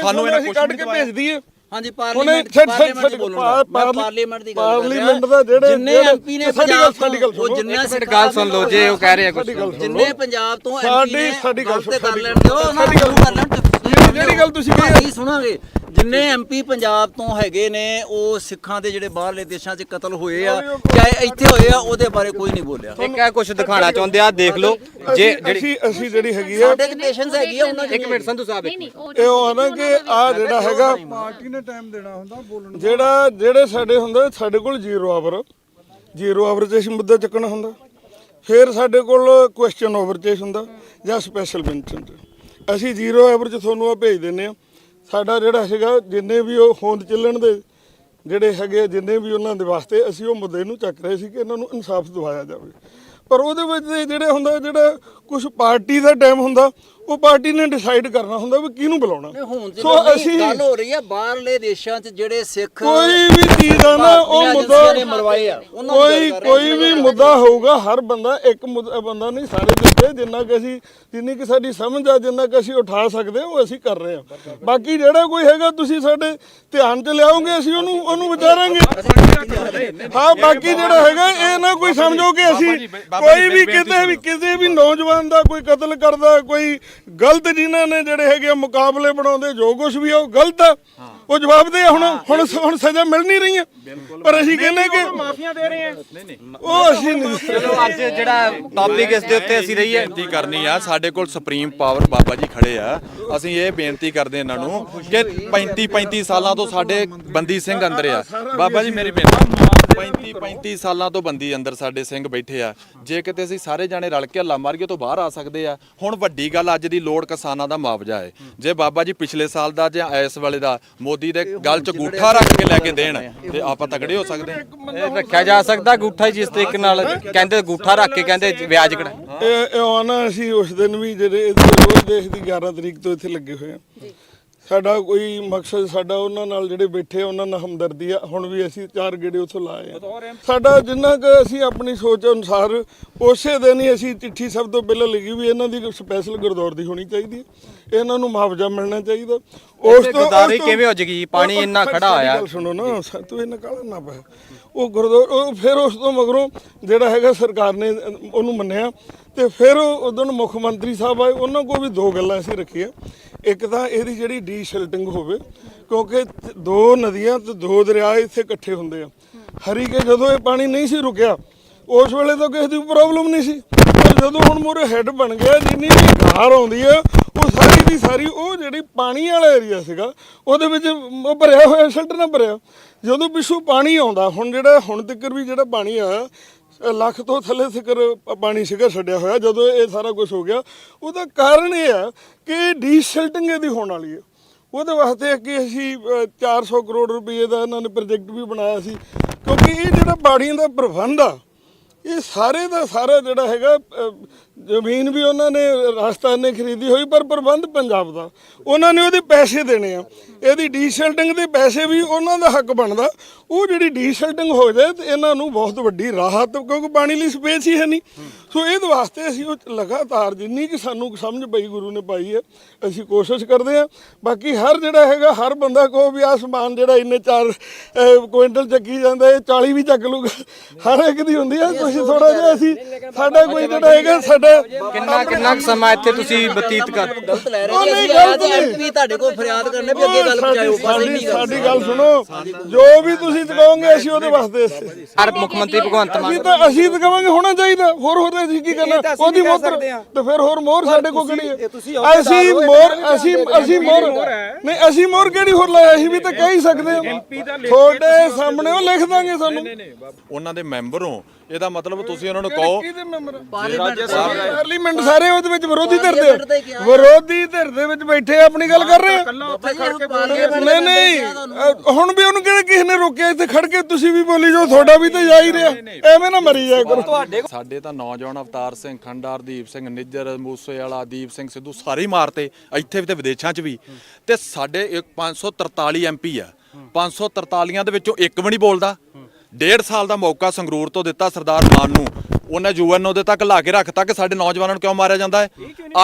ਸਾਨੂੰ ਇਹਨਾਂ ਕੁਛ ਕੱਢ ਕੇ। ਭੇਜ ਦਈਏ। ਹਾਂਜੀ ਪਾਰਲੀਮੈਂਟ ਪਾਰਲੀਮੈਂਟ ਦੀ ਪਾਰਲੀ- ਪਾਰਲੀਮੈਂਟ ਦੀ ਗੱਲ ਕਰ ਰਿਹਾ। ਪਾਰਲੀਮੈਂਟ ਦਾ ਜਿਹੜੇ ਜਿੰਨੇ ਐਮਪੀ ਨੇ ਸਾਡੀ ਪੰਜਾਬ ਸਾਡੀ ਗੱਲ ਤੋਂ ਉਹ ਸੁਣੋ। ਜਿੰਨਾ ਮਿੰਟ ਗੱਲ ਸੁਣ ਲਓ ਜੇ ਉਹ ਕਹਿ ਰਹੇ ਕੁਝ ਜਿੰਨੇ ਪੰਜਾਬ ਤੋਂ ਐਮਪੀ ਸਾਡੀ- ਨੇ ਸਾਡੀ ਗੱਲ ਸਾਡੀ- ਲੈਣ ਦਿਓ ਉਹਨਾਂ ਸਾਡੀ ਗੱਲ ਨੂੰ ਕਰ ਲੈਣ। ਜਿਹੜੀ- ਗੱਲ ਤੁਸੀਂ ਕਹੀ ਕਹੀ ਸੁਣਾਂਗੇ। ਜਿੰਨੇ ਐਮਪੀ ਪੰਜਾਬ ਤੋਂ ਹੈਗੇ ਨੇ ਉਹ ਸਿੱਖਾਂ ਦੇ ਜਿਹੜੇ ਬਾਹਰਲੇ ਦੇਸ਼ਾਂ 'ਚ ਕਤਲ ਹੋਏ ਆ ਚਾਹੇ ਇੱਥੇ ਹੋਏ ਆ ਉਹਦੇ ਬਾਰੇ ਕੋਈ ਨਹੀਂ ਬੋਲਿਆ। ਇੱਕ ਹੈ ਕੁਝ ਦਿਖਾਣਾ ਚਾਹੁੰਦੇ ਆ ਦੇਖ ਲਓ ਜੇ ਜਿਹੜੀ ਅਸੀਂ ਅਸੀਂ ਜਿਹੜੀ ਹੈਗੀ ਆ ਸਾਡੇ ਪੇਸ਼ੈਂਸ ਹੈਗੀ ਆ ਉਹਨਾਂ ਇੱਕ ਮਿੰਟ ਸੰਧੂ ਸਾਹਿਬ ਇੱਕ ਇਹ ਉਹ ਆ ਨਾ ਕਿ ਆ ਜਿਹੜਾ ਹੈਗਾ ਪਾਰਟੀ ਨੇ ਟਾਈਮ ਦੇਣਾ ਹੁੰਦਾ ਬੋਲਣ ਜਿਹੜਾ ਜਿਹੜੇ ਸਾਡੇ ਹੁੰਦਾ ਸਾਡੇ ਕੋਲ ਜ਼ੀਰੋ ਆਵਰ। ਜ਼ੀਰੋ ਆਵਰ 'ਚ ਅਸੀਂ ਮੁੱਦਾ ਚੱਕਣਾ ਹੁੰਦਾ। ਫਿਰ ਸਾਡੇ ਕੋਲ ਕੁਐਸਚਨ ਓਵਰ 'ਚ ਹੁੰਦਾ ਜਾਂ ਸਪੈਸ਼ਲ ਮੈਂਸ਼ਨ 'ਚ ਅਸੀਂ ਜ਼ੀਰੋ ਆਵਰ 'ਚ ਤੁਹਾਨੂੰ ਆ ਭੇਜ ਦਿੰਨੇ ਆ ਸਾਡਾ ਜਿਹੜਾ ਹੈਗਾ ਜਿੰਨੇ ਵੀ ਉਹ ਹੋਂਦ ਚੱਲਣ ਦੇ ਜਿਹੜੇ ਹੈਗੇ ਆ, ਜਿੰਨੇ ਵੀ ਉਹਨਾਂ ਦੇ ਵਾਸਤੇ ਅਸੀਂ ਉਹ ਮੁੱਦੇ ਨੂੰ ਚੱਕ ਰਹੇ ਸੀ ਕਿ ਇਹਨਾਂ ਨੂੰ ਇਨਸਾਫ ਦਿਵਾਇਆ ਜਾਵੇ। ਪਰ ਉਹਦੇ ਵਿੱਚ ਇਹ ਜਿਹੜੇ ਹੁੰਦਾ ਜਿਹੜਾ ਕੁਝ ਪਾਰਟੀ ਦਾ ਟਾਈਮ ਹੁੰਦਾ ਉਹ ਪਾਰਟੀ ਨੇ ਡਿਸਾਈਡ ਕਰਨਾ ਹੁੰਦਾ ਵੀ ਕਿਹਨੂੰ ਬੁਲਾਉਣਾ। ਹੁਣ ਸੋ ਅਸੀਂ ਗੱਲ ਹੋ ਰਹੀ ਹੈ ਬਾਹਰਲੇ ਦੇਸ਼ਾਂ 'ਚ ਜਿਹੜੇ ਸਿੱਖ ਕੋਈ ਵੀ ਚੀਜ਼ ਆ ਨਾ ਉਹ ਭਾਰਤੀਆਂ ਮੁੱਦਾ ਏਜੰਸੀਆਂ ਨੇ ਮਰਵਾਏ ਆ ਉਹਨਾਂ ਦੀ ਕੋਈ ਗੱਲ ਕਰ ਰਹੇ ਕੋਈ ਵੀ ਮੁੱਦਾ ਹੋਊਗਾ ਹਰ ਬੰਦਾ ਇੱਕ ਮੁੱਦਾ ਬੰਦਾ ਨਹੀਂ ਸਾਰੇ ਦਿੱਤੇ ਜਿੰਨਾ ਕਿ ਅਸੀਂ ਜਿੰਨੀ ਕਿ ਸਾਡੀ ਸਮਝ ਆ ਜਿੰਨਾ ਕਿ ਅਸੀਂ ਉਠਾ ਸਕਦੇ ਹਾਂ, ਉਹ ਅਸੀਂ ਕਰ ਰਹੇ ਹਾਂ। ਬਾਕੀ ਜਿਹੜਾ ਕੋਈ ਹੈਗਾ ਤੁਸੀਂ ਸਾਡੇ ਧਿਆਨ 'ਚ ਲਿਆਓਗੇ ਅਸੀਂ ਉਹਨੂੰ ਉਹਨੂੰ ਵਿਚਾਰਾਂਗੇ। ਹਾਂ ਬਾਕੀ ਜਿਹੜਾ ਹੈਗਾ ਇਹ ਨਾ ਕੋਈ ਸਮਝੋ ਕਿ ਅਸੀਂ ਕੋਈ ਵੀ ਕਿਤੇ ਵੀ ਕਿਸੇ ਵੀ ਨੌਜਵਾਨ ਦਾ ਕੋਈ ਕਤਲ ਕਰਦਾ ਕੋਈ ਗਲਤ ਜਿਨ੍ਹਾਂ ਨੇ ਜਿਹੜੇ ਹੈਗੇ ਮੁਕਾਬਲੇ ਬਣਾਉਂਦੇ ਜੋ ਕੁਝ ਵੀ ਆ ਉਹ ਗਲਤ ਆ। ਉਹ ਜਵਾਬ ਦੇ ਹੁਣ ਹੁਣ ਹੁਣ ਸਜ਼ਾ ਮਿਲ ਨਹੀਂ ਰਹੀਆਂ ਪਰ ਅਸੀਂ ਕਹਿੰਦੇ ਕਿ ਮਾਫੀਆਂ ਦੇ ਰਹੇ ਆ। ਉਹ ਅਸੀਂ ਨਹੀਂ ਚਲੋ ਅੱਜ ਜਿਹੜਾ ਟੌਪਿਕ ਇਸ ਦੇ ਉੱਤੇ ਅਸੀਂ ਰਹੀ ਹੈ ਬੇਨਤੀ ਕਰਨੀ ਆ ਸਾਡੇ ਕੋਲ ਸੁਪਰੀਮ ਪਾਵਰ ਬਾਬਾ ਜੀ ਖੜੇ ਆ। ਅਸੀਂ ਇਹ ਬੇਨਤੀ ਕਰਦੇ ਇਹਨਾਂ ਨੂੰ ਕਿ 35 35 ਸਾਲਾਂ ਤੋਂ ਸਾਡੇ ਬੰਦੀ ਸਿੰਘ ਅੰਦਰ ਆ। ਬਾਬਾ ਜੀ ਮੇਰੀ ਬੇਨਤੀ। 35 35 ਸਾਲਾਂ ਤੋਂ ਬੰਦੀ ਅੰਦਰ ਸਾਡੇ ਸਿੰਘ ਬੈਠੇ ਆ। ਜੇ ਕਿਤੇ ਅਸੀਂ ਸਾਰੇ ਜਾਣੇ ਰਲ ਕੇ ਹੱਲਾ ਮਾਰੀਏ ਤੋਂ ਬਾਹਰ ਆ ਸਕਦੇ ਆ। ਹੁਣ ਵੱਡੀ ਗੱਲ ਅੱਜ ਦੀ ਲੋੜ ਕਿਸਾਨਾਂ ਦਾ ਮੁਆਵਜ਼ਾ ਹੈ। ਜੇ ਬਾਬਾ ਜੀ ਪਿਛਲੇ ਸਾਲ ਦਾ ਜਾਂ ਇਸ ਵੇਲੇ ਦਾ ਮੋਦੀ ਦੇ ਗੱਲ 'ਚ ਗੂਠਾ ਰੱਖ ਕੇ ਲੈ ਕੇ ਦੇਣ ਤੇ ਆਪਾਂ ਤਗੜੇ ਹੋ ਸਕਦੇ ਹਾਂ। ਇਹ ਰੱਖਿਆ ਜਾ ਸਕਦਾ ਗੂਠਾ ਹੀ ਜਿਸ ਤਰੀਕੇ ਨਾਲ ਕਹਿੰਦੇ ਗੂਠਾ ਰੱਖ ਕੇ ਕਹਿੰਦੇ ਵਿਆਜ ਕਢਾ ਇਹ ਆਉਣਾ ਅਸੀਂ ਉਸ ਦਿਨ ਵੀ ਜਿਹੜੇ ਰੋਜ਼ ਦੇਸ਼ ਦੀ 11 ਤਰੀਕ ਤੋਂ ਇੱਥੇ ਲੱਗੇ ਹੋਏ ਆ। ਸਾਡਾ ਕੋਈ ਮਕਸਦ ਸਾਡਾ ਉਹਨਾਂ ਨਾਲ ਜਿਹੜੇ ਬੈਠੇ ਆ, ਉਹਨਾਂ ਨਾਲ ਹਮਦਰਦੀ ਆ। ਹੁਣ ਵੀ ਅਸੀਂ ਚਾਰ ਗੇੜੇ ਉੱਥੋਂ ਲਾਏ ਆ। ਸਾਡਾ ਜਿੰਨਾ ਕੁ ਅਸੀਂ ਆਪਣੀ ਸੋਚ ਅਨੁਸਾਰ ਉਸੇ ਦਿਨ ਹੀ ਅਸੀਂ ਚਿੱਠੀ ਸਭ ਤੋਂ ਪਹਿਲਾਂ ਲਿਖੀ ਵੀ ਇਹਨਾਂ ਦੀ ਸਪੈਸ਼ਲ ਗੁਰਦੌਰ ਦੀ ਹੋਣੀ ਚਾਹੀਦੀ ਹੈ। ਇਹਨਾਂ ਨੂੰ ਮੁਆਵਜ਼ਾ ਮਿਲਣਾ ਚਾਹੀਦਾ। ਉਸ ਤੋਂ ਤੋਂ- ਕਿਵੇਂ ਹੋ ਜੇਗੀ? ਪਾਣੀ ਇੰਨਾ ਖੜਾ। ਗੱਲ ਸੁਣੋ ਨਾ ਤੂੰ ਇਹਨਾਂ ਕਾਲਾ ਨਾ ਪੈ ਉਹ ਗੁਰਦੁਆਰਾ ਉਹ ਫਿਰ ਉਸ ਤੋਂ ਮਗਰੋਂ ਜਿਹੜਾ ਹੈਗਾ ਸਰਕਾਰ ਨੇ ਉਹਨੂੰ ਮੰਨਿਆ ਤੇ ਫਿਰ ਉਦੋਂ ਮੁੱਖ ਮੰਤਰੀ ਸਾਹਿਬ ਆਏ। ਉਹਨਾਂ ਕੋਲ ਵੀ ਦੋ ਗੱਲਾਂ ਅਸੀਂ ਰੱਖੀਆਂ। ਇੱਕ ਤਾਂ ਇਹਦੀ ਜਿਹੜੀ ਡੀਸ਼ਿਲਟਿੰਗ ਹੋਵੇ ਕਿਉਂਕਿ ਦੋ ਨਦੀਆਂ ਤੇ ਦੋ ਦਰਿਆ ਇੱਥੇ ਇਕੱਠੇ ਹੁੰਦੇ ਆ। ਹਰੀਕੇ ਜਦੋਂ ਇਹ ਪਾਣੀ ਨਹੀਂ ਸੀ ਰੁਕਿਆ ਉਸ ਵੇਲੇ ਤਾਂ ਕਿਸੇ ਦੀ ਪ੍ਰੋਬਲਮ ਨਹੀਂ ਸੀ। ਪਰ ਜਦੋਂ ਹੁਣ ਮੂਰੇ ਹੈੱਡ ਬਣ ਗਿਆ ਜਿੰਨੀ ਵੀ ਘਾਰ ਆਉਂਦੀ ਆ ਉਹ ਸਾਰੀ ਦੀ ਸਾਰੀ ਉਹ ਜਿਹੜੀ ਪਾਣੀ ਵਾਲਾ ਏਰੀਆ ਸੀਗਾ ਉਹਦੇ ਵਿੱਚ ਉਹ ਭਰਿਆ ਹੋਇਆ ਸ਼ਲਟਰ ਨਾਲ ਭਰਿਆ। ਜਦੋਂ ਪਿੱਛੋਂ ਪਾਣੀ ਆਉਂਦਾ ਹੁਣ ਜਿਹੜਾ ਹੁਣ ਤੱਕ ਵੀ ਜਿਹੜਾ ਪਾਣੀ ਆਇਆ ਲੱਖ ਤੋਂ ਥੱਲੇ ਤੱਕਰ ਪਾਣੀ ਸੀਗਾ ਛੱਡਿਆ ਹੋਇਆ ਜਦੋਂ ਇਹ ਸਾਰਾ ਕੁਝ ਹੋ ਗਿਆ। ਉਹਦਾ ਕਾਰਨ ਇਹ ਆ ਕਿ ਡੀਸਲਟਿੰਗ ਇਹਦੀ ਹੋਣ ਵਾਲੀ ਹੈ ਉਹਦੇ ਵਾਸਤੇ ਕਿ ਅਸੀਂ ਅ, 400 ਕਰੋੜ ਰੁਪਏ ਦਾ ਇਹਨਾਂ ਨੇ ਪ੍ਰੋਜੈਕਟ ਵੀ ਬਣਾਇਆ ਸੀ। ਕਿਉਂਕਿ ਇਹ ਜਿਹੜਾ ਬਾੜੀਆਂ ਦਾ ਪ੍ਰਬੰਧ ਆ ਇਹ ਸਾਰੇ ਦਾ ਸਾਰਾ ਜਿਹੜਾ ਹੈਗਾ ਜ਼ਮੀਨ ਵੀ ਉਹਨਾਂ ਨੇ ਰਾਜਸਥਾਨ ਨੇ ਖਰੀਦੀ ਹੋਈ ਪਰ ਪ੍ਰਬੰਧ ਪੰਜਾਬ ਦਾ। ਉਹਨਾਂ ਨੇ ਉਹਦੇ ਪੈਸੇ ਦੇਣੇ ਆ। ਇਹਦੀ ਡੀਸ਼ਲਟਿੰਗ ਦੇ ਪੈਸੇ ਵੀ ਉਹਨਾਂ ਦਾ ਹੱਕ ਬਣਦਾ। ਉਹ ਜਿਹੜੀ ਡੀਸ਼ਲਟਿੰਗ ਹੋ ਜਾਏ ਤੇ ਇਹਨਾਂ ਨੂੰ ਬਹੁਤ ਵੱਡੀ ਰਾਹਤ ਕਿਉਂਕਿ ਪਾਣੀ ਲਈ ਸਪੇਸ ਹੀ ਹੈ ਨਹੀਂ। ਸੋ ਇਹਦੇ ਵਾਸਤੇ ਅਸੀਂ ਉਹ ਲਗਾਤਾਰ ਜਿੰਨੀ ਕਿ ਸਾਨੂੰ ਸਮਝ ਪਈ ਗੁਰੂ ਨੇ ਪਾਈ ਹੈ ਅਸੀਂ ਕੋਸ਼ਿਸ਼ ਕਰਦੇ ਆ ਬਾਕੀ ਹਰ ਜਿਹੜਾ ਹੈਗਾ ਹਰ ਬੰਦਾ ਕੋ ਵੀ ਆਹ ਸਮਾਨ ਜਿਹੜਾ ਇੰਨੇ ਚਾਰ ਕੁਇੰਟਲ ਚੱਕੀ ਜਾਂਦਾ ਇਹ 40 ਵੀ ਚੱਕ ਲੂਗਾ ਹਰ ਇੱਕ ਦੀ ਹੁੰਦੀ ਆ। ਤੁਸੀਂ ਥੋੜਾ ਜਿਹਾ ਅਸੀਂ ਸਾਡਾ ਕੋਈ ਜਿਹੜਾ ਹੈਗਾ ਸਾਡਾ ਕਿੰਨਾ ਕਿੰਨਾ ਕੁ ਸਮਾਂ ਇੱਥੇ ਤੁਸੀਂ ਬਤੀਤ ਕਰ ਗਲਤ ਲੈ ਰਹੇ ਅਸੀਂ। ਐਮਪੀ ਤੁਹਾਡੇ ਕੋਲ ਫਰਿਆਦ ਕਰਨੇ ਵੀ ਅੱਗੇ ਗੱਲ ਪਹੁੰਚਾਇਓ ਬਸ ਸਾਡੀ ਇੰਨੀ ਗੱਲ ਸਾਡੀ ਗੱਲ ਸੁਣੋ। ਜੋ ਵੀ ਤੁਸੀਂ ਕਹੋਗੇ ਅਸੀਂ ਉਹਦੇ ਵਾਸਤੇ ਹਰ ਮੁੱਖ ਮੰਤਰੀ ਭਗਵੰਤ ਮਾਨ ਅਸੀਂ ਤਾਂ ਅਸੀਂ ਤਾਂ ਕਵਾਂਗੇ ਹੋਣਾ ਚਾਹੀਦਾ। ਹੋਰ ਹੋਰ ਅਸੀਂ ਕੀ ਕਰਨਾ? ਉਹਦੀ ਮੋਹਰ ਤੇ ਫਿਰ ਹੋਰ ਮੋਹਰ ਸਾਡੇ ਕੋਲ ਕਿਹੜੀ ਹੈ? ਅਸੀਂ ਮੋਹਰ ਅਸੀਂ ਅਸੀਂ ਮੋਹਰ ਨਹੀਂ ਅਸੀਂ ਮੋਹਰ ਕਿਹੜੀ ਹੋਰ ਲਾਇਆ? ਅਸੀਂ ਵੀ ਤਾਂ ਕਹਿ ਹੀ ਸਕਦੇ ਹਾਂ। ਤੁਹਾਡੇ ਸਾਹਮਣੇ ਉਹ ਲਿਖ ਦਾਂਗੇ ਸਾਨੂੰ। ਉਹਨਾਂ ਦੇ ਮੈਂਬਰ ਹੋ। ਇਹਦਾ ਮਤਲਬ ਤੁਸੀਂ ਉਹਨਾਂ ਨੂੰ ਕਹੋ। ਕਿਹਦੇ ਮੈਂਬਰ ਪਾਰਲੀਮੈਂਟ ਸਾਰੇ ਉਹਦੇ ਵਿੱਚ ਵਿਰੋਧੀ ਧਿਰ ਦੇ। ਵਿਰੋਧੀ ਧਿਰ ਦੇ ਵਿੱਚ ਬੈਠੇ ਆਪਣੀ ਗੱਲ ਕਰ ਰਹੇ ਨਹੀਂ ਨਹੀਂ। ਹੁਣ ਵੀ ਉਹਨੂੰ ਕਿਹੜੇ ਕਿਸੇ ਨੇ ਰੋਕਿਆ? ਇੱਥੇ ਖੜ ਕੇ ਤੁਸੀਂ ਵੀ ਬੋਲੀ ਜੋ ਤੁਹਾਡਾ ਵੀ ਤਾਂ ਜਾ ਹੀ ਰਿਹਾ ਐਵੇਂ ਨਾ ਮਰੀ ਜਾਇਆ ਕਰੋ। ਸਾਡੇ ਤਾਂ ਨੌਜਵਾਨ ਅਵਤਾਰ ਸਿੰਘ ਖੰਡਾ ਹਰਦੀਪ ਸਿੰਘ ਨਿੱਜਰ ਮੂਸੇ ਵਾਲਾ ਦੀਪ ਸਿੰਘ ਸਿੱਧੂ ਸਾਰੇ ਮਾਰਤੇ ਇੱਥੇ ਵੀ ਤੇ ਵਿਦੇਸ਼ਾਂ 'ਚ ਵੀ। ਤੇ ਸਾਡੇ ਇੱਕ 543 ਐਮਪੀ ਆ। 543 ਦੇ ਵਿੱਚੋਂ ਇੱਕ ਵੀ ਨਹੀਂ ਬੋਲਦਾ। ਡੇਢ ਸਾਲ ਦਾ ਮੌਕਾ ਸੰਗਰੂਰ ਤੋਂ ਦਿੱਤਾ ਸਰਦਾਰ ਮਾਨ ਨੂੰ। ਉਹਨਾਂ ਯੂਐਨਓ ਦੇ ਤੱਕ ਲਾ ਕੇ ਰੱਖਤਾ ਕਿ ਸਾਡੇ ਨੌਜਵਾਨਾਂ ਨੂੰ ਕਿਉਂ ਮਾਰਿਆ ਜਾਂਦਾ ਹੈ?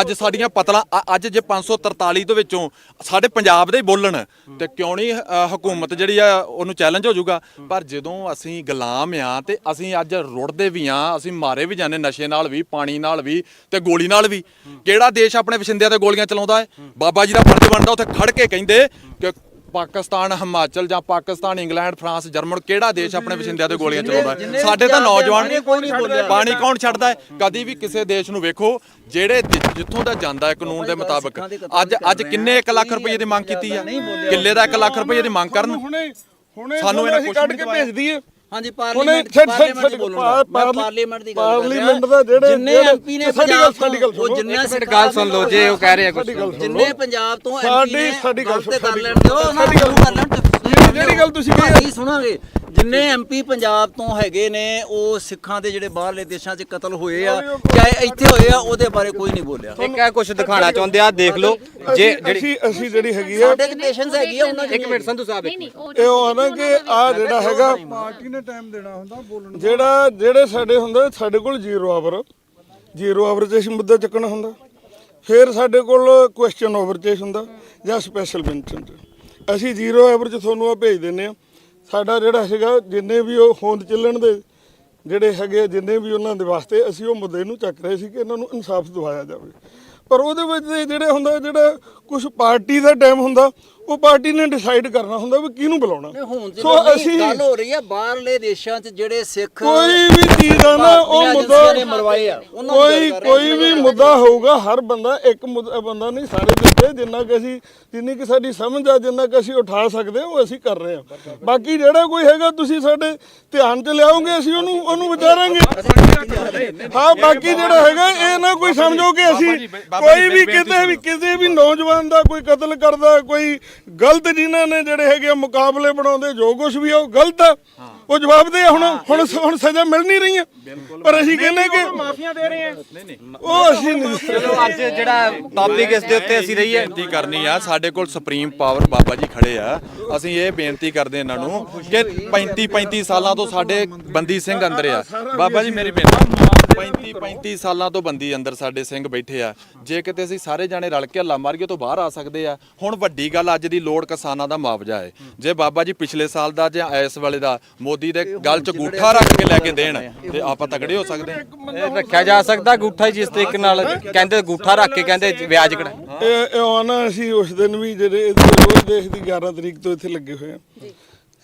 ਅੱਜ ਸਾਡੀਆਂ ਪਤਲਾਂ ਅੱਜ ਜੇ 543 ਦੇ ਵਿੱਚੋਂ ਸਾਡੇ ਪੰਜਾਬ ਦੇ ਹੀ ਬੋਲਣ। ਤੇ ਕਿਉਂ ਨਹੀਂ ਹਕੂਮਤ ਜਿਹੜੀ ਆ ਉਹਨੂੰ ਚੈਲੰਜ ਹੋ ਜਾਊਗਾ? ਪਰ ਜਦੋਂ ਅਸੀਂ ਗੁਲਾਮ ਆ ਤੇ ਅਸੀਂ ਅੱਜ ਰੁੜਦੇ ਵੀ ਆ ਅਸੀਂ ਮਾਰੇ ਵੀ ਜਾਂਦੇ ਨਸ਼ੇ ਨਾਲ ਵੀ ਪਾਣੀ ਨਾਲ ਵੀ ਤੇ ਗੋਲੀ ਨਾਲ ਵੀ। ਕਿਹੜਾ ਦੇਸ਼ ਆਪਣੇ ਵਸਿੰਦਿਆਂ ਤੇ ਗੋਲੀਆਂ ਚਲਾਉਂਦਾ ਹੈ? ਬਾਬਾ ਜੀ ਦਾ ਫਰਜ਼ ਬਣਦਾ ਉੱਥੇ ਖੜ ਕੇ ਕਹਿੰਦੇ ਕਿ ਪਾਕਿਸਤਾਨ ਹਿਮਾਚਲ ਜਾਂ ਪਾਕਿਸਤਾਨ ਇੰਗਲੈਂਡ ਫਰਾਂਸ ਜਰਮਨ ਕਿਹੜਾ ਦੇਸ਼ ਆਪਣੇ ਵਸਿੰਦਿਆਂ ਤੇ ਗੋਲੀਆਂ ਚਲਾਉਂਦਾ ਹੈ? ਸਾਡੇ ਤਾਂ ਨੌਜਵਾਨ ਕੋਈ ਨਹੀਂ ਬੋਲਿਆ। ਪਾਣੀ ਕੌਣ ਛੱਡਦਾ ਹੈ? ਕਦੀ ਵੀ ਕਿਸੇ ਦੇਸ਼ ਨੂੰ ਵੇਖੋ ਜਿਹੜੇ ਜਿੱਥੋਂ ਦਾ ਜਾਂਦਾ ਹੈ ਕਾਨੂੰਨ ਦੇ ਮੁਤਾਬਕ। ਅੱਜ ਅੱਜ ਕਿੰਨੇ 1 ਲੱਖ ਰੁਪਏ ਦੀ ਮੰਗ ਕੀਤੀ ਆ ਕਿੱਲੇ ਦਾ 1 ਲੱਖ ਰੁਪਏ ਦੀ ਮੰਗ ਕਰਨ। ਸਾਨੂੰ ਇਹਨਾਂ ਕੱਢ ਨਹੀਂ। ਭੇਜ ਦਈਏ। ਹਾਂਜੀ ਪਾਰਲੀਮੈਂਟ ਪਾਰਲੀਮੈਂਟ ਬੋਲੂੰਗਾ ਪਾਰਲੀਮੈਂਟ ਦੀ ਗੱਲ ਕਰ ਰਿਹਾ। ਪਾਰਲੀਮੈਂਟ ਦਾ ਜਿਹੜੇ ਜਿੰਨੇ ਐਮਪੀ ਨੇ ਸਾਡੀ ਗੱਲ ਸਾਡੀ ਗੱਲ ਉਹ ਸੁਣੋ ਜਿੰਨਾ ਗੱਲ ਸੁਣ ਲਓ ਜੇ ਉਹ ਕਹਿ ਰਹੇ ਆ ਕੁਝ ਸੁਣੋ ਜਿੰਨੇ ਪੰਜਾਬ ਤੋਂ ਐਮਪੀ ਸਾਡੀ- ਨੇ ਸਾਡੀ ਗੱਲ ਸਾਡੀ- ਲੈਣ ਦਿਓ ਉਹਨਾਂ ਸਾਡੀ ਗੱਲ ਕਰ ਲੈਣ। ਜਿਹੜੀ ਗੱਲ ਤੁਸੀਂ ਕਹੀ ਕਹੀ ਸੁਣਾਂਗੇ। ਜਿੰਨੇ ਐਮਪੀ ਪੰਜਾਬ ਤੋਂ ਹੈਗੇ ਨੇ ਉਹ ਸਿੱਖਾਂ ਦੇ ਜਿਹੜੇ ਬਾਹਰਲੇ ਦੇਸ਼ਾਂ 'ਚ ਕਤਲ ਹੋਏ ਆ ਚਾਹੇ ਇੱਥੇ ਹੋਏ ਆ ਉਹਦੇ ਬਾਰੇ ਕੋਈ ਨਹੀਂ ਬੋਲਿਆ। ਇੱਕ ਹੈ ਕੁਝ ਦਿਖਾਣਾ ਚਾਹੁੰਦੇ ਆ ਦੇਖ ਲਓ ਜੇ ਜਿਹੜੀ ਅਸੀਂ ਜਿਹੜੀ ਹੈਗੀ ਆ ਸਾਡੇ ਪੇਸ਼ੈਂਟਸ ਹੈਗੀ ਆ ਉਹਨਾਂ ਦੀ ਇੱਕ ਮਿੰਟ ਸੰਧੂ ਸਾਹਿਬ ਇਹ ਉਹ ਆ ਨਾ ਕਿ ਆ ਜਿਹੜਾ ਹੈਗਾ ਪਾਰਟੀ ਨੇ ਟਾਈਮ ਦੇਣਾ ਹੁੰਦਾ ਬੋਲਣ ਦਾ ਜਿਹੜਾ ਜਿਹੜੇ ਸਾਡੇ ਹੁੰਦਾ ਸਾਡੇ ਕੋਲ ਜ਼ੀਰੋ ਆਵਰ ਜ਼ੀਰੋ ਆਵਰ 'ਚ ਅਸੀਂ ਮੁੱਦਾ ਚੱਕਣਾ ਹੁੰਦਾ। ਫਿਰ ਸਾਡੇ ਕੋਲ ਕੁਐਸਚਨ ਆਵਰ 'ਚ ਹੁੰਦਾ ਜਾਂ ਸਪੈਸ਼ਲ ਮੈਂਸ਼ਨ 'ਚ। ਅਸੀਂ ਜ਼ੀਰੋ ਆਵਰ 'ਚ ਤੁਹਾਨੂੰ ਆ ਭੇਜ ਦਿੰਨੇ ਆ। ਸਾਡਾ ਜਿਹੜਾ ਹੈਗਾ ਜਿੰਨੇ ਵੀ ਉਹ ਹੋਂਦ ਚੱਲਣ ਦੇ ਜਿਹੜੇ ਹੈਗੇ ਆ, ਜਿੰਨੇ ਵੀ ਉਹਨਾਂ ਦੇ ਵਾਸਤੇ ਅਸੀਂ ਉਹ ਮੁੱਦੇ ਨੂੰ ਚੱਕ ਰਹੇ ਸੀ ਕਿ ਇਹਨਾਂ ਨੂੰ ਇਨਸਾਫ ਦਿਵਾਇਆ ਜਾਵੇ। ਪਰ ਉਹਦੇ ਵਿੱਚ ਦੇ ਜਿਹੜੇ ਹੁੰਦਾ ਜਿਹੜਾ ਕੁਝ ਪਾਰਟੀ ਦਾ ਟਾਈਮ ਹੁੰਦਾ ਉਹ ਪਾਰਟੀ ਨੇ ਡਿਸਾਈਡ ਕਰਨਾ ਹੁੰਦਾ ਵੀ ਕਿਹਨੂੰ ਬੁਲਾਉਣਾ। ਹੁਣ ਸੋ ਅਸੀਂ ਗੱਲ ਹੋ ਰਹੀ ਆ ਬਾਹਰਲੇ ਦੇਸ਼ਾਂ 'ਚ ਜਿਹੜੇ ਸਿੱਖ ਕੋਈ ਵੀ ਚੀਜ਼ ਆ ਨਾ ਉਹ ਮੁੱਦਾ ਨੇ ਮਰਵਾਏ ਆ ਕੋਈ ਗੱਲ ਕਰ ਰਹੇ ਕੋਈ ਵੀ ਮੁੱਦਾ ਹੋਊਗਾ ਹਰ ਬੰਦਾ ਇੱਕ ਮੁੱਦਾ ਬੰਦਾ ਨਹੀਂ ਸਾਰੇ ਦਿੱਤੇ ਜਿੰਨਾ ਕਿ ਅਸੀਂ ਜਿੰਨੀ ਕਿ ਸਾਡੀ ਸਮਝ ਆ ਜਿੰਨਾ ਕਿ ਅਸੀਂ ਉਠਾ ਸਕਦੇ ਹਾਂ, ਉਹ ਅਸੀਂ ਕਰ ਰਹੇ ਹਾਂ ਬਾਕੀ ਜਿਹੜਾ ਕੋਈ ਹੈਗਾ ਤੁਸੀਂ ਸਾਡੇ ਧਿਆਨ 'ਚ ਲਿਆਓਗੇ ਅਸੀਂ ਉਹਨੂੰ ਉਹਨੂੰ ਵਿਚਾਰਾਂਗੇ। ਹਾਂ ਬਾਕੀ ਜਿਹੜਾ ਹੈਗਾ ਇਹ ਨਾ ਕੋਈ ਸਮਝੋ ਕਿ ਅਸੀਂ ਕੋਈ ਵੀ ਕਿਤੇ ਵੀ ਕਿਸੇ ਵੀ ਨੌਜਵਾਨ ਦਾ ਕੋਈ ਕਤਲ ਕਰਦਾ ਕੋਈ ਗਲਤ ਜਿਨ੍ਹਾਂ ਨੇ ਜਿਹੜੇ ਹੈਗੇ ਆ ਮੁਕਾਬਲੇ ਬਣਾਉਂਦੇ ਜੋ ਕੁਝ ਵੀ ਆ ਉਹ ਗਲਤ ਆ। ਉਹ ਜਵਾਬ ਦੇ ਹੁਣ ਹੁਣ ਹੁਣ ਸਜ਼ਾ ਮਿਲ ਨਹੀਂ ਰਹੀਆਂ ਪਰ ਅਸੀਂ ਕਹਿੰਦੇ ਕਿ ਮਾਫੀਆਂ ਦੇ ਰਹੇ ਆ। ਉਹ ਅਸੀਂ ਨਹੀਂ ਚਲੋ ਅੱਜ ਜਿਹੜਾ ਟੌਪਿਕ ਇਸ ਦੇ ਉੱਤੇ ਅਸੀਂ ਰਹੀਏ ਬੇਨਤੀ ਕਰਨੀ ਆ ਸਾਡੇ ਕੋਲ ਸੁਪਰੀਮ ਪਾਵਰ ਬਾਬਾ ਜੀ ਖੜੇ ਆ। ਅਸੀਂ ਇਹ ਬੇਨਤੀ ਕਰਦੇ ਇਹਨਾਂ ਨੂੰ ਕਿ 35 35 ਸਾਲਾਂ ਤੋਂ ਸਾਡੇ ਬੰਦੀ ਸਿੰਘ ਅੰਦਰ ਆ। ਬਾਬਾ ਜੀ ਮੇਰੀ ਬੇਨਤੀ 35 35 ਸਾਲਾਂ ਤੋਂ ਬੰਦੀ ਅੰਦਰ ਸਾਡੇ ਸਿੰਘ ਬੈਠੇ ਆ। ਜੇ ਕਿਤੇ ਅਸੀਂ ਸਾਰੇ ਜਾਣੇ ਰਲ ਕੇ ਹੱਲਾ ਮਾਰੀਏ ਤੋਂ ਬਾਹਰ ਆ ਸਕਦੇ ਆ। ਹੁਣ ਵੱਡੀ ਗੱਲ ਅੱਜ ਦੀ ਲੋੜ ਕਿਸਾਨਾਂ ਦਾ ਮੁਆਵਜ਼ਾ ਹੈ। ਜੇ ਬਾਬਾ ਜੀ ਪਿਛਲੇ ਸਾਲ ਦਾ ਜਾਂ ਇਸ ਵੇਲੇ ਦਾ ਮੋਦੀ ਦੇ ਗੱਲ 'ਚ ਗੂਠਾ ਰੱਖ ਕੇ ਲੈ ਕੇ ਦੇਣ ਤੇ ਆਪਾਂ ਤਗੜੇ ਹੋ ਸਕਦੇ ਹਾਂ। ਇਹ ਰੱਖਿਆ ਜਾ ਸਕਦਾ ਗੂਠਾ ਹੀ ਜਿਸ ਤਰੀਕੇ ਨਾਲ ਕਹਿੰਦੇ ਗੂਠਾ ਰੱਖ ਕੇ ਕਹਿੰਦੇ ਵਿਆਜ ਕਢਾ। ਇਹ ਆਉਣਾ ਅਸੀਂ ਉਸ ਦਿਨ ਵੀ ਜਿਹੜੇ ਰੋਜ਼ ਦੇਸ਼ ਦੀ 11 ਤਰੀਕ ਤੋਂ ਇੱਥੇ ਲੱਗੇ ਹੋਏ ਆ।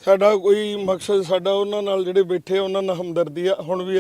ਸਾਡਾ ਕੋਈ ਮਕਸਦ ਸਾਡਾ ਉਹਨਾਂ ਨਾਲ ਜਿਹੜੇ ਬੈਠੇ ਉਹਨਾਂ ਨਾਲ ਹਮਦਰਦੀ ਆ। ਹੁਣ ਵੀ